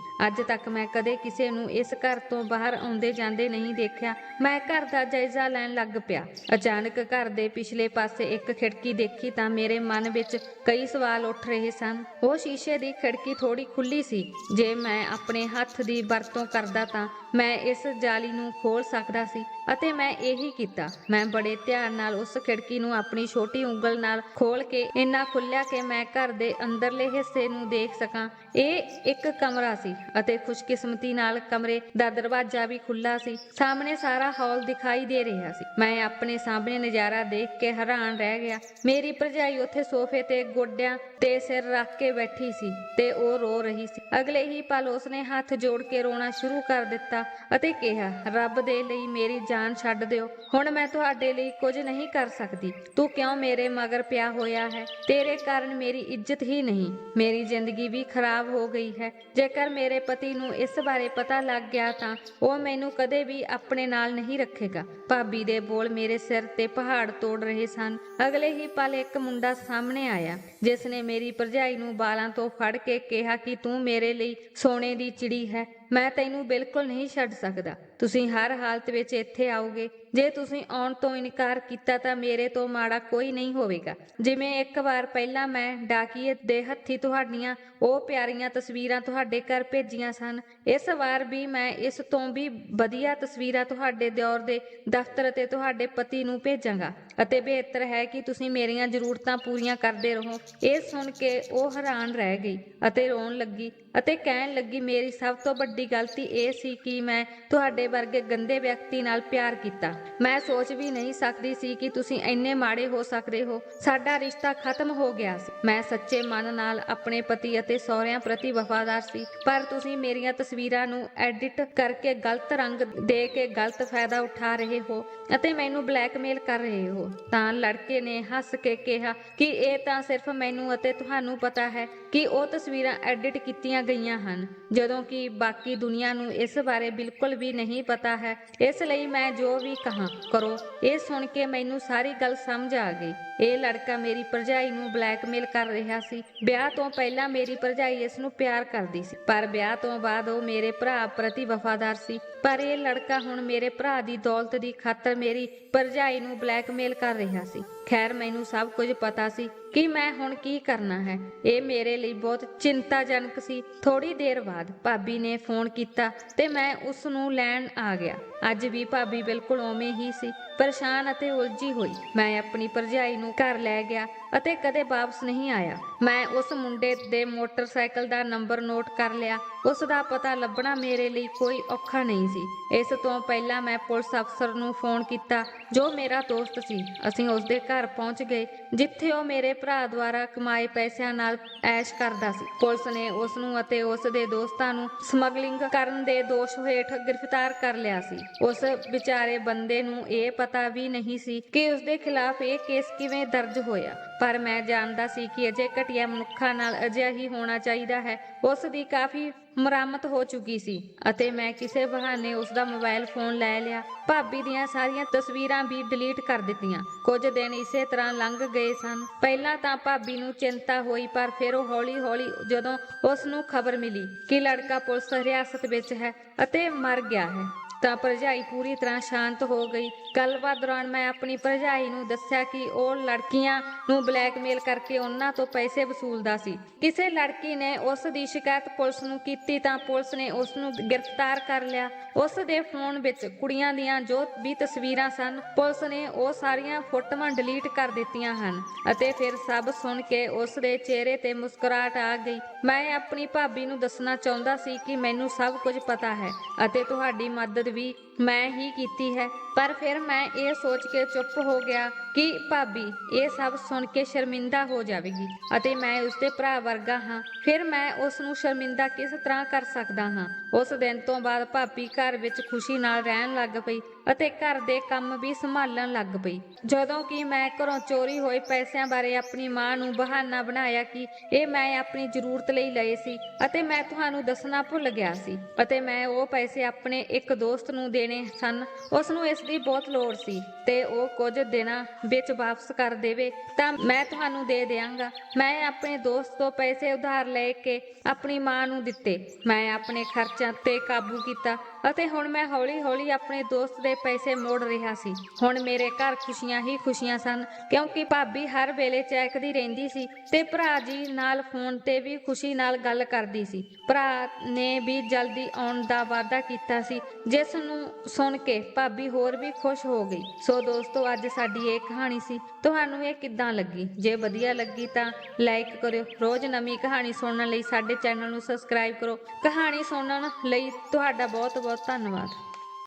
ਅੱਜ ਤੱਕ ਮੈਂ ਕਦੇ ਕਿਸੇ ਨੂੰ ਇਸ ਘਰ ਤੋਂ ਬਾਹਰ ਆਉਂਦੇ ਜਾਂਦੇ ਨਹੀਂ ਦੇਖਿਆ। ਮੈਂ ਘਰ ਦਾ ਜਾਇਜ਼ਾ ਲੈਣ ਲੱਗ ਪਿਆ। ਅਚਾਨਕ ਘਰ ਦੇ ਪਿਛਲੇ ਪਾਸੇ ਇੱਕ ਖਿੜਕੀ ਦੇਖੀ ਤਾਂ ਮੇਰੇ ਮਨ ਵਿੱਚ ਕਈ ਸਵਾਲ ਉੱਠ ਰਹੇ ਸਨ। ਉਹ ਸ਼ੀਸ਼ੇ ਦੀ ਖਿੜਕੀ ਥੋੜੀ ਖੁੱਲੀ ਸੀ। ਜੇ ਮੈਂ ਆਪਣੇ ਹੱਥ ਦੀ ਵਰਤੋਂ ਕਰਦਾ ਤਾਂ ਮੈਂ ਇਸ ਜਾਲੀ ਨੂੰ ਖੋਲ ਸਕਦਾ ਸੀ ਅਤੇ ਮੈਂ ਇਹੀ ਕੀਤਾ। ਮੈਂ ਬੜੇ ਧਿਆਨ ਨਾਲ ਉਸ ਖਿੜਕੀ ਨੂੰ ਆਪਣੀ ਛੋਟੀ ਉਂਗਲ ਨਾਲ ਖੋਲ ਕੇ ਇੰਨਾ ਖੁੱਲਿਆ ਕਿ ਮੈਂ ਘਰ ਦੇ ਅੰਦਰਲੇ ਹਿੱਸੇ ਨੂੰ ਦੇਖ ਸਕਾਂ। ਇਹ ਇੱਕ ਕਮਰਾ ਸੀ ਅਤੇ ਖੁਸ਼ਕਿਸਮਤੀ ਨਾਲ ਕਮਰੇ ਦਾ ਦਰਵਾਜ਼ਾ ਵੀ ਖੁੱਲਾ ਸੀ। ਸਾਹਮਣੇ ਸਾਰਾ ਹਾਲ ਦਿਖਾਈ ਦੇ ਰਿਹਾ ਸੀ। ਮੈਂ ਆਪਣੇ ਸਾਹਮਣੇ ਨਜ਼ਾਰਾ ਦੇਖ ਕੇ ਹੈਰਾਨ ਰਹਿ ਗਿਆ। ਮੇਰੀ ਭਰਜਾਈ ਉੱਥੇ ਸੋਫੇ ਤੇ ਗੋਡਿਆਂ ਤੇ ਸਿਰ ਰੱਖ ਕੇ ਬੈਠੀ ਸੀ ਤੇ ਉਹ ਰੋ ਰਹੀ ਸੀ। ਅਗਲੇ ਹੀ ਪਲ ਉਸਨੇ ਹੱਥ ਜੋੜ ਕੇ ਰੋਣਾ ਸ਼ੁਰੂ ਕਰ ਦਿੱਤਾ। ਅਤੇ ਕਿਹਾ, ਰੱਬ ਦੇ ਲਈ ਮੇਰੀ ਜਾਨ ਛੱਡ ਦਿਓ। ਹੁਣ ਮੈਂ ਤੁਹਾਡੇ ਲਈ ਕੁਝ ਨਹੀਂ ਕਰ ਸਕਦੀ। ਤੂੰ ਕਿਉਂ ਮੇਰੇ ਮਗਰ ਪਿਆ ਹੋਇਆ ਹੈ? ਤੇਰੇ ਕਾਰਨ ਮੇਰੀ ਇੱਜ਼ਤ ਹੀ ਨਹੀਂ। ਮੇਰੀ ਜ਼ਿੰਦਗੀ ਵੀ ਖਰਾਬ ਹੋ ਗਈ ਹੈ। ਜੇਕਰ ਮੇਰੇ ਪਤੀ ਨੂੰ ਇਸ ਬਾਰੇ ਪਤਾ ਲੱਗ ਗਿਆ ਤਾਂ ਉਹ ਮੈਨੂੰ ਕਦੇ ਵੀ ਆਪਣੇ ਨਾਲ ਨਹੀਂ ਰੱਖੇਗਾ। ਭਾਬੀ ਦੇ ਬੋਲ ਮੇਰੇ ਸਿਰ ਤੇ ਪਹਾੜ ਤੋੜ ਰਹੇ ਸਨ। ਅਗਲੇ ਹੀ ਪਲ ਇੱਕ ਮੁੰਡਾ ਸਾਹਮਣੇ ਆਇਆ ਜਿਸ ਨੇ ਮੇਰੀ ਭਰਜਾਈ ਨੂੰ ਬਾਲਾਂ ਤੋਂ ਫੜ ਕੇ ਕਿਹਾ ਕਿ ਤੂੰ ਮੇਰੇ ਲਈ ਸੋਨੇ ਦੀ ਚਿੜੀ ਹੈ। ਮੈਂ ਤੈਨੂੰ ਬਿਲਕੁਲ ਨਹੀਂ ਛੱਡ ਸਕਦਾ। ਤੁਸੀਂ ਹਰ ਹਾਲਤ ਵਿੱਚ ਇੱਥੇ ਆਓਗੇ। ਜੇ ਤੁਸੀਂ ਆਉਣ ਤੋਂ ਇਨਕਾਰ ਕੀਤਾ ਤਾਂ ਮੇਰੇ ਤੋਂ ਮਾੜਾ ਕੋਈ ਨਹੀਂ ਹੋਵੇਗਾ। ਜਿਵੇਂ ਇੱਕ ਵਾਰ ਪਹਿਲਾਂ ਮੈਂ ਡਾਕੀਏ ਦੇ ਹੱਥੀ ਤੁਹਾਡੀਆਂ ਉਹ ਪਿਆਰੀਆਂ ਤਸਵੀਰਾਂ ਤੁਹਾਡੇ ਘਰ ਭੇਜੀਆਂ ਸਨ, ਇਸ ਵਾਰ ਵੀ ਮੈਂ ਇਸ ਤੋਂ ਵੀ ਵਧੀਆ ਤਸਵੀਰਾਂ ਤੁਹਾਡੇ ਦਿਓਰ ਦੇ ਦਫ਼ਤਰ ਅਤੇ ਤੁਹਾਡੇ ਪਤੀ ਨੂੰ ਭੇਜਾਂਗਾ। ਅਤੇ ਬਿਹਤਰ ਹੈ ਕਿ ਤੁਸੀਂ ਮੇਰੀਆਂ ਜ਼ਰੂਰਤਾਂ ਪੂਰੀਆਂ ਕਰਦੇ ਰਹੋ। ਇਹ ਸੁਣ ਕੇ ਉਹ ਹੈਰਾਨ ਰਹਿ ਗਈ ਅਤੇ ਰੋਣ ਲੱਗੀ ਅਤੇ ਕਹਿਣ ਲੱਗੀ, ਮੇਰੀ ਸਭ ਤੋਂ ਵੱਡੀ ਗਲਤੀ ਇਹ ਸੀ ਕਿ ਮੈਂ ਤੁਹਾਡੇ ਵਰਗੇ ਗੰਦੇ ਵਿਅਕਤੀ ਨਾਲ ਪਿਆਰ ਕੀਤਾ। ਮੈਂ ਸੋਚ ਵੀ ਨਹੀਂ ਸਕਦੀ ਸੀ ਕਿ ਤੁਸੀਂ ਇੰਨੇ ਮਾੜੇ ਹੋ ਸਕਦੇ ਹੋ। ਸਾਡਾ ਰਿਸ਼ਤਾ ਖਤਮ ਹੋ ਗਿਆ ਸੀ। ਮੈਂ ਸੱਚੇ ਮਨ ਨਾਲ ਆਪਣੇ ਪਤੀ ਅਤੇ ਸਹੁਰਿਆਂ ਪ੍ਰਤੀ ਵਫਾਦਾਰ ਸੀ। ਪਰ ਤੁਸੀਂ ਮੇਰੀਆਂ ਤਸਵੀਰਾਂ ਨੂੰ ਐਡਿਟ ਕਰਕੇ ਗਲਤ ਰੰਗ ਦੇ ਕੇ ਗਲਤ ਫਾਇਦਾ ਉਠਾ ਰਹੇ ਹੋ ਅਤੇ ਮੈਨੂੰ ਬਲੈਕਮੇਲ ਕਰ ਰਹੇ ਹੋ। ਤਾਂ ਲੜਕੇ ਨੇ ਹੱਸ ਕੇ ਕਿਹਾ ਕਿ ਇਹ ਤਾਂ ਸਿਰਫ ਮੈਨੂੰ ਅਤੇ ਤੁਹਾਨੂੰ ਪਤਾ ਹੈ ਕਿ ਉਹ ਤਸਵੀਰਾਂ ਐਡਿਟ ਕੀਤੀਆਂ ਗਈਆਂ ਹਨ। ਜਦੋਂ ਕਿ ਬਾਕੀ ਦੁਨੀਆ ਨੂੰ ਇਸ ਬਾਰੇ ਬਿਲਕੁਲ ਵੀ ਨਹੀਂ ਪਤਾ ਹੈ। ਇਸ ਲਈ ਮੈਂ ਜੋ ਵੀ ਕਹਾਂ, ਕਰੋ। ਇਹ ਸੁਣ ਕੇ ਮੈਨੂੰ ਸਾਰੀ ਗੱਲ ਸਮਝ ਆ ਗਈ। ਇਹ ਲੜਕਾ ਮੇਰੀ ਭਰਜਾਈ ਨੂੰ ਬਲੈਕਮੇਲ ਕਰ ਰਿਹਾ ਸੀ। ਵਿਆਹ ਤੋਂ ਪਹਿਲਾਂ ਮੇਰੀ ਭਰਜਾਈ ਇਸ ਨੂੰ ਪਿਆਰ ਕਰਦੀ ਸੀ। ਪਰ ਵਿਆਹ ਤੋਂ ਬਾਅਦ ਉਹ ਮੇਰੇ ਭਰਾ ਪ੍ਰਤੀ ਵਫਾਦਾਰ ਸੀ। ਪਰ ਇਹ ਲੜਕਾ ਹੁਣ ਮੇਰੇ ਭਰਾ ਦੀ ਦੌਲਤ ਦੀ ਖਾਤਰ ਮੇਰੀ ਭਰਜਾਈ ਨੂੰ ਬਲੈਕਮੇਲ ਕਰ ਰਿਹਾ ਸੀ। ਖੈਰ, ਮੈਨੂੰ ਸਭ ਕੁਝ ਪਤਾ ਸੀ ਕਿ ਮੈਂ ਹੁਣ ਕੀ ਕਰਨਾ ਹੈ। ਇਹ ਮੇਰੇ ਲਈ ਬਹੁਤ ਚਿੰਤਾਜਨਕ ਸੀ। ਥੋੜੀ ਦੇਰ ਬਾਅਦ ਭਾਬੀ ਨੇ ਫੋਨ ਕੀਤਾ ਤੇ ਮੈਂ ਉਸ ਨੂੰ ਲੈਣ ਆ ਗਿਆ। ਅੱਜ ਵੀ ਭਾਬੀ ਬਿਲਕੁਲ ਉਵੇਂ ਹੀ ਸੀ, ਪਰੇਸ਼ਾਨ ਅਤੇ ਉਲਝੀ ਹੋਈ। ਮੈਂ ਆਪਣੀ ਭਰਜਾਈ ਨੂੰ ਘਰ ਲੈ ਗਿਆ ਅਤੇ ਕਦੇ ਵਾਪਸ ਨਹੀਂ ਆਇਆ। ਮੈਂ ਉਸ ਮੁੰਡੇ ਦੇ ਮੋਟਰਸਾਈਕਲ ਦਾ ਨੰਬਰ ਨੋਟ ਕਰ ਲਿਆ। ਉਸ ਦਾ ਪਤਾ ਲੱਭਣਾ ਮੇਰੇ ਲਈ ਕੋਈ ਔਖਾ ਨਹੀਂ ਸੀ। ਇਸ ਤੋਂ ਪਹਿਲਾਂ ਮੈਂ ਪੁਲਿਸ ਅਫਸਰ ਨੂੰ ਫੋਨ ਕੀਤਾ, ਜੋ ਮੇਰਾ ਦੋਸਤ ਸੀ। ਅਸੀਂ ਉਸ ਦੇ ਘਰ ਪਹੁੰਚ ਗਏ, ਜਿੱਥੇ ਉਹ ਮੇਰੇ ਭਰਾ ਦੁਆਰਾ ਕਮਾਏ ਪੈਸਿਆਂ ਨਾਲ ਐਸ਼ ਕਰਦਾ ਸੀ। ਪੁਲਿਸ ਨੇ ਉਸ ਨੂੰ ਅਤੇ ਉਸ ਦੇ ਦੋਸਤਾਂ ਨੂੰ ਸਮਗਲਿੰਗ ਕਰਨ ਦੇ ਦੋਸ਼ ਹੇਠ ਗ੍ਰਿਫਤਾਰ ਕਰ ਲਿਆ ਸੀ। ਉਸ ਵਿਚਾਰੇ ਬੰਦੇ ਨੂੰ ਇਹ ਪਤਾ ਵੀ ਨਹੀਂ ਸੀ ਕਿ ਉਸ ਦੇ ਖਿਲਾਫ ਇਹ ਕੇਸ ਕਿਵੇਂ ਦਰਜ ਹੋਇਆ। ਪਰ ਮੈਂ ਜਾਣਦਾ ਸੀ ਕਿ ਅਜੇ ਘਟੀਆ ਮਨੁੱਖਾਂ ਨਾਲ ਅਜਿਹਾ ਹੀ ਹੋਣਾ ਚਾਹੀਦਾ ਹੈ। ਉਸ ਦੀ ਕਾਫੀ ਮੁਰੰਮਤ ਹੋ ਚੁੱਕੀ ਸੀ ਅਤੇ ਮੈਂ ਕਿਸੇ ਬਹਾਨੇ ਉਸ ਦਾ ਮੋਬਾਈਲ ਫੋਨ ਲੈ ਲਿਆ। ਭਾਬੀ ਦੀਆਂ ਸਾਰੀਆਂ ਤਸਵੀਰਾਂ ਵੀ ਡਿਲੀਟ ਕਰ ਦਿੱਤੀਆਂ। ਕੁਝ ਦਿਨ ਇਸੇ ਤਰ੍ਹਾਂ ਲੰਘ ਗਏ ਸਨ। ਪਹਿਲਾਂ ਤਾਂ ਭਾਬੀ ਨੂੰ ਚਿੰਤਾ ਹੋਈ, ਪਰ ਫਿਰ ਉਹ ਹੌਲੀ-ਹੌਲੀ ਜਦੋਂ ਉਸ ਨੂੰ ਖਬਰ ਮਿਲੀ ਕਿ ਲੜਕਾ ਪੁਲਿਸ ਹਿਰਾਸਤ ਵਿੱਚ ਹੈ ਅਤੇ ਮਰ ਗਿਆ ਹੈ। ਤਾਂ ਭਰਜਾਈ ਪੂਰੀ ਤਰ੍ਹਾਂ ਸ਼ਾਂਤ ਹੋ ਗਈ। ਗੱਲਬਾਤ ਦੌਰਾਨ ਮੈਂ ਆਪਣੀ ਭਰਜਾਈ ਨੂੰ ਦੱਸਿਆ ਕਿ ਉਹ ਲੜਕੀਆਂ ਨੂੰ ਬਲੈਕਮੇਲ ਕਰਕੇ ਉਹਨਾਂ ਤੋਂ ਪੈਸੇ ਵਸੂਲਦਾ ਸੀ। ਕਿਸੇ ਲੜਕੀ ਨੇ ਉਸ ਦੀ ਸ਼ਿਕਾਇਤ ਪੁਲਿਸ ਨੂੰ ਕੀਤੀ ਤਾਂ ਪੁਲਿਸ ਨੇ ਉਸ ਨੂੰ ਗ੍ਰਿਫਤਾਰ ਕਰ ਲਿਆ। ਉਸ ਦੇ ਫੋਨ ਵਿੱਚ ਕੁੜੀਆਂ ਦੀਆਂ ਜੋ ਵੀ ਤਸਵੀਰਾਂ ਸਨ, ਪੁਲਿਸ ਨੇ ਉਹ ਸਾਰੀਆਂ ਫੋਟੋਆਂ ਡਿਲੀਟ ਕਰ ਦਿੱਤੀਆਂ ਹਨ ਅਤੇ ਫਿਰ ਸਭ ਸੁਣ ਕੇ ਉਸ ਦੇ ਚਿਹਰੇ ਤੇ ਮੁਸਕਰਾਹਟ ਆ ਗਈ। ਮੈਂ ਆਪਣੀ ਭਾਬੀ ਨੂੰ ਦੱਸਣਾ ਚਾਹੁੰਦਾ ਸੀ ਕਿ ਮੈਨੂੰ ਸਭ ਕੁਝ ਪਤਾ ਹੈ ਅਤੇ ਤੁਹਾਡੀ ਮਦਦ ਵੀ ਮੈਂ ਹੀ ਕੀਤੀ ਹੈ। ਪਰ ਫਿਰ ਮੈਂ ਇਹ ਸੋਚ ਕੇ ਚੁੱਪ ਹੋ ਗਿਆ ਕਿ ਭਾਬੀ, ਇਹ ਸਭ ਸੁਣ ਕੇ ਸ਼ਰਮਿੰਦਾ ਹੋ ਜਾਵੇਗੀ ਅਤੇ ਮੈਂ ਉਸਦੇ ਭਰਾ ਵਰਗਾ ਹਾਂ। ਫਿਰ ਮੈਂ ਉਸ ਨੂੰ ਸ਼ਰਮਿੰਦਾ ਕਿਸ ਤਰ੍ਹਾਂ ਕਰ ਸਕਦਾ ਹਾਂ? ਉਸ ਦਿਨ ਤੋਂ ਬਾਅਦ ਭਾਬੀ ਘਰ ਵਿੱਚ ਖੁਸ਼ੀ ਨਾਲ ਰਹਿਣ ਲੱਗ ਪਈ ਅਤੇ ਘਰ ਦੇ ਕੰਮ ਵੀ ਸੰਭਾਲਣ ਲੱਗ ਪਈ। ਜਦੋਂ ਕਿ ਮੈਂ ਘਰੋਂ ਚੋਰੀ ਹੋਏ ਪੈਸਿਆਂ ਬਾਰੇ ਆਪਣੀ ਮਾਂ ਨੂੰ ਬਹਾਨਾ ਬਣਾਇਆ ਕਿ ਇਹ ਮੈਂ ਆਪਣੀ ਜ਼ਰੂਰਤ ਲਈ ਲਏ ਸੀ ਅਤੇ ਮੈਂ ਤੁਹਾਨੂੰ ਦੱਸਣਾ ਭੁੱਲ ਗਿਆ ਸੀ ਅਤੇ ਮੈਂ ਉਹ ਪੈਸੇ ਆਪਣੇ ਇੱਕ ਦੋਸਤ ਨੂੰ ਦੇਣੇ ਸਨ। ਉਸ ਨੂੰ ਇਸ ਦੀ ਬਹੁਤ ਲੋੜ ਸੀ ਤੇ ਉਹ ਕੁਝ ਦਿਨਾਂ ਵਿੱਚ ਵਾਪਸ ਕਰ ਦੇਵੇ, ਤਾਂ ਮੈਂ ਤੁਹਾਨੂੰ ਦੇ ਦੇਵਾਂਗਾ ਮੈਂ ਆਪਣੇ ਦੋਸਤ ਤੋਂ ਪੈਸੇ ਉਧਾਰ ਲੈ ਕੇ ਆਪਣੀ ਮਾਂ ਨੂੰ ਦਿੱਤੇ। ਮੈਂ ਆਪਣੇ ਖਰਚਾਂ ਤੇ ਕਾਬੂ ਕੀਤਾ। ਅਤੇ ਹੁਣ ਮੈਂ ਹੌਲੀ-ਹੌਲੀ ਆਪਣੇ ਦੋਸਤ ਦੇ ਪੈਸੇ ਮੋੜ ਰਿਹਾ ਸੀ। ਹੁਣ ਮੇਰੇ ਘਰ ਖੁਸ਼ੀਆਂ ਹੀ ਖੁਸ਼ੀਆਂ ਸਨ, ਕਿਉਂਕਿ ਭਾਬੀ ਹਰ ਵੇਲੇ ਚੈਕਦੀ ਰਹਿੰਦੀ ਸੀ ਤੇ ਭਰਾ ਜੀ ਨਾਲ ਫੋਨ ਤੇ ਵੀ ਖੁਸ਼ੀ ਨਾਲ ਗੱਲ ਕਰਦੀ ਸੀ। ਭਰਾ ਨੇ ਵੀ ਜਲਦੀ ਆਉਣ ਦਾ ਵਾਅਦਾ ਕੀਤਾ ਸੀ, ਜਿਸ ਨੂੰ ਸੁਣ ਕੇ ਭਾਬੀ ਹੋਰ ਵੀ ਖੁਸ਼ ਹੋ ਗਈ। ਸੋ ਦੋਸਤੋ, ਅੱਜ ਸਾਡੀ ਇਹ ਕਹਾਣੀ ਸੀ, ਤੁਹਾਨੂੰ ਇਹ ਕਿੱਦਾਂ ਲੱਗੀ? ਜੇ ਵਧੀਆ ਲੱਗੀ ਤਾਂ ਲਾਈਕ ਕਰਿਓ। ਰੋਜ਼ ਨਵੀਂ ਕਹਾਣੀ ਸੁਣਨ ਲਈ ਸਾਡੇ ਚੈਨਲ ਨੂੰ ਸਬਸਕ੍ਰਾਈਬ ਕਰੋ। ਕਹਾਣੀ ਸੁਣਨ ਲਈ ਤੁਹਾਡਾ ਬਹੁਤ ਬਹੁਤ ਧੰਨਵਾਦ।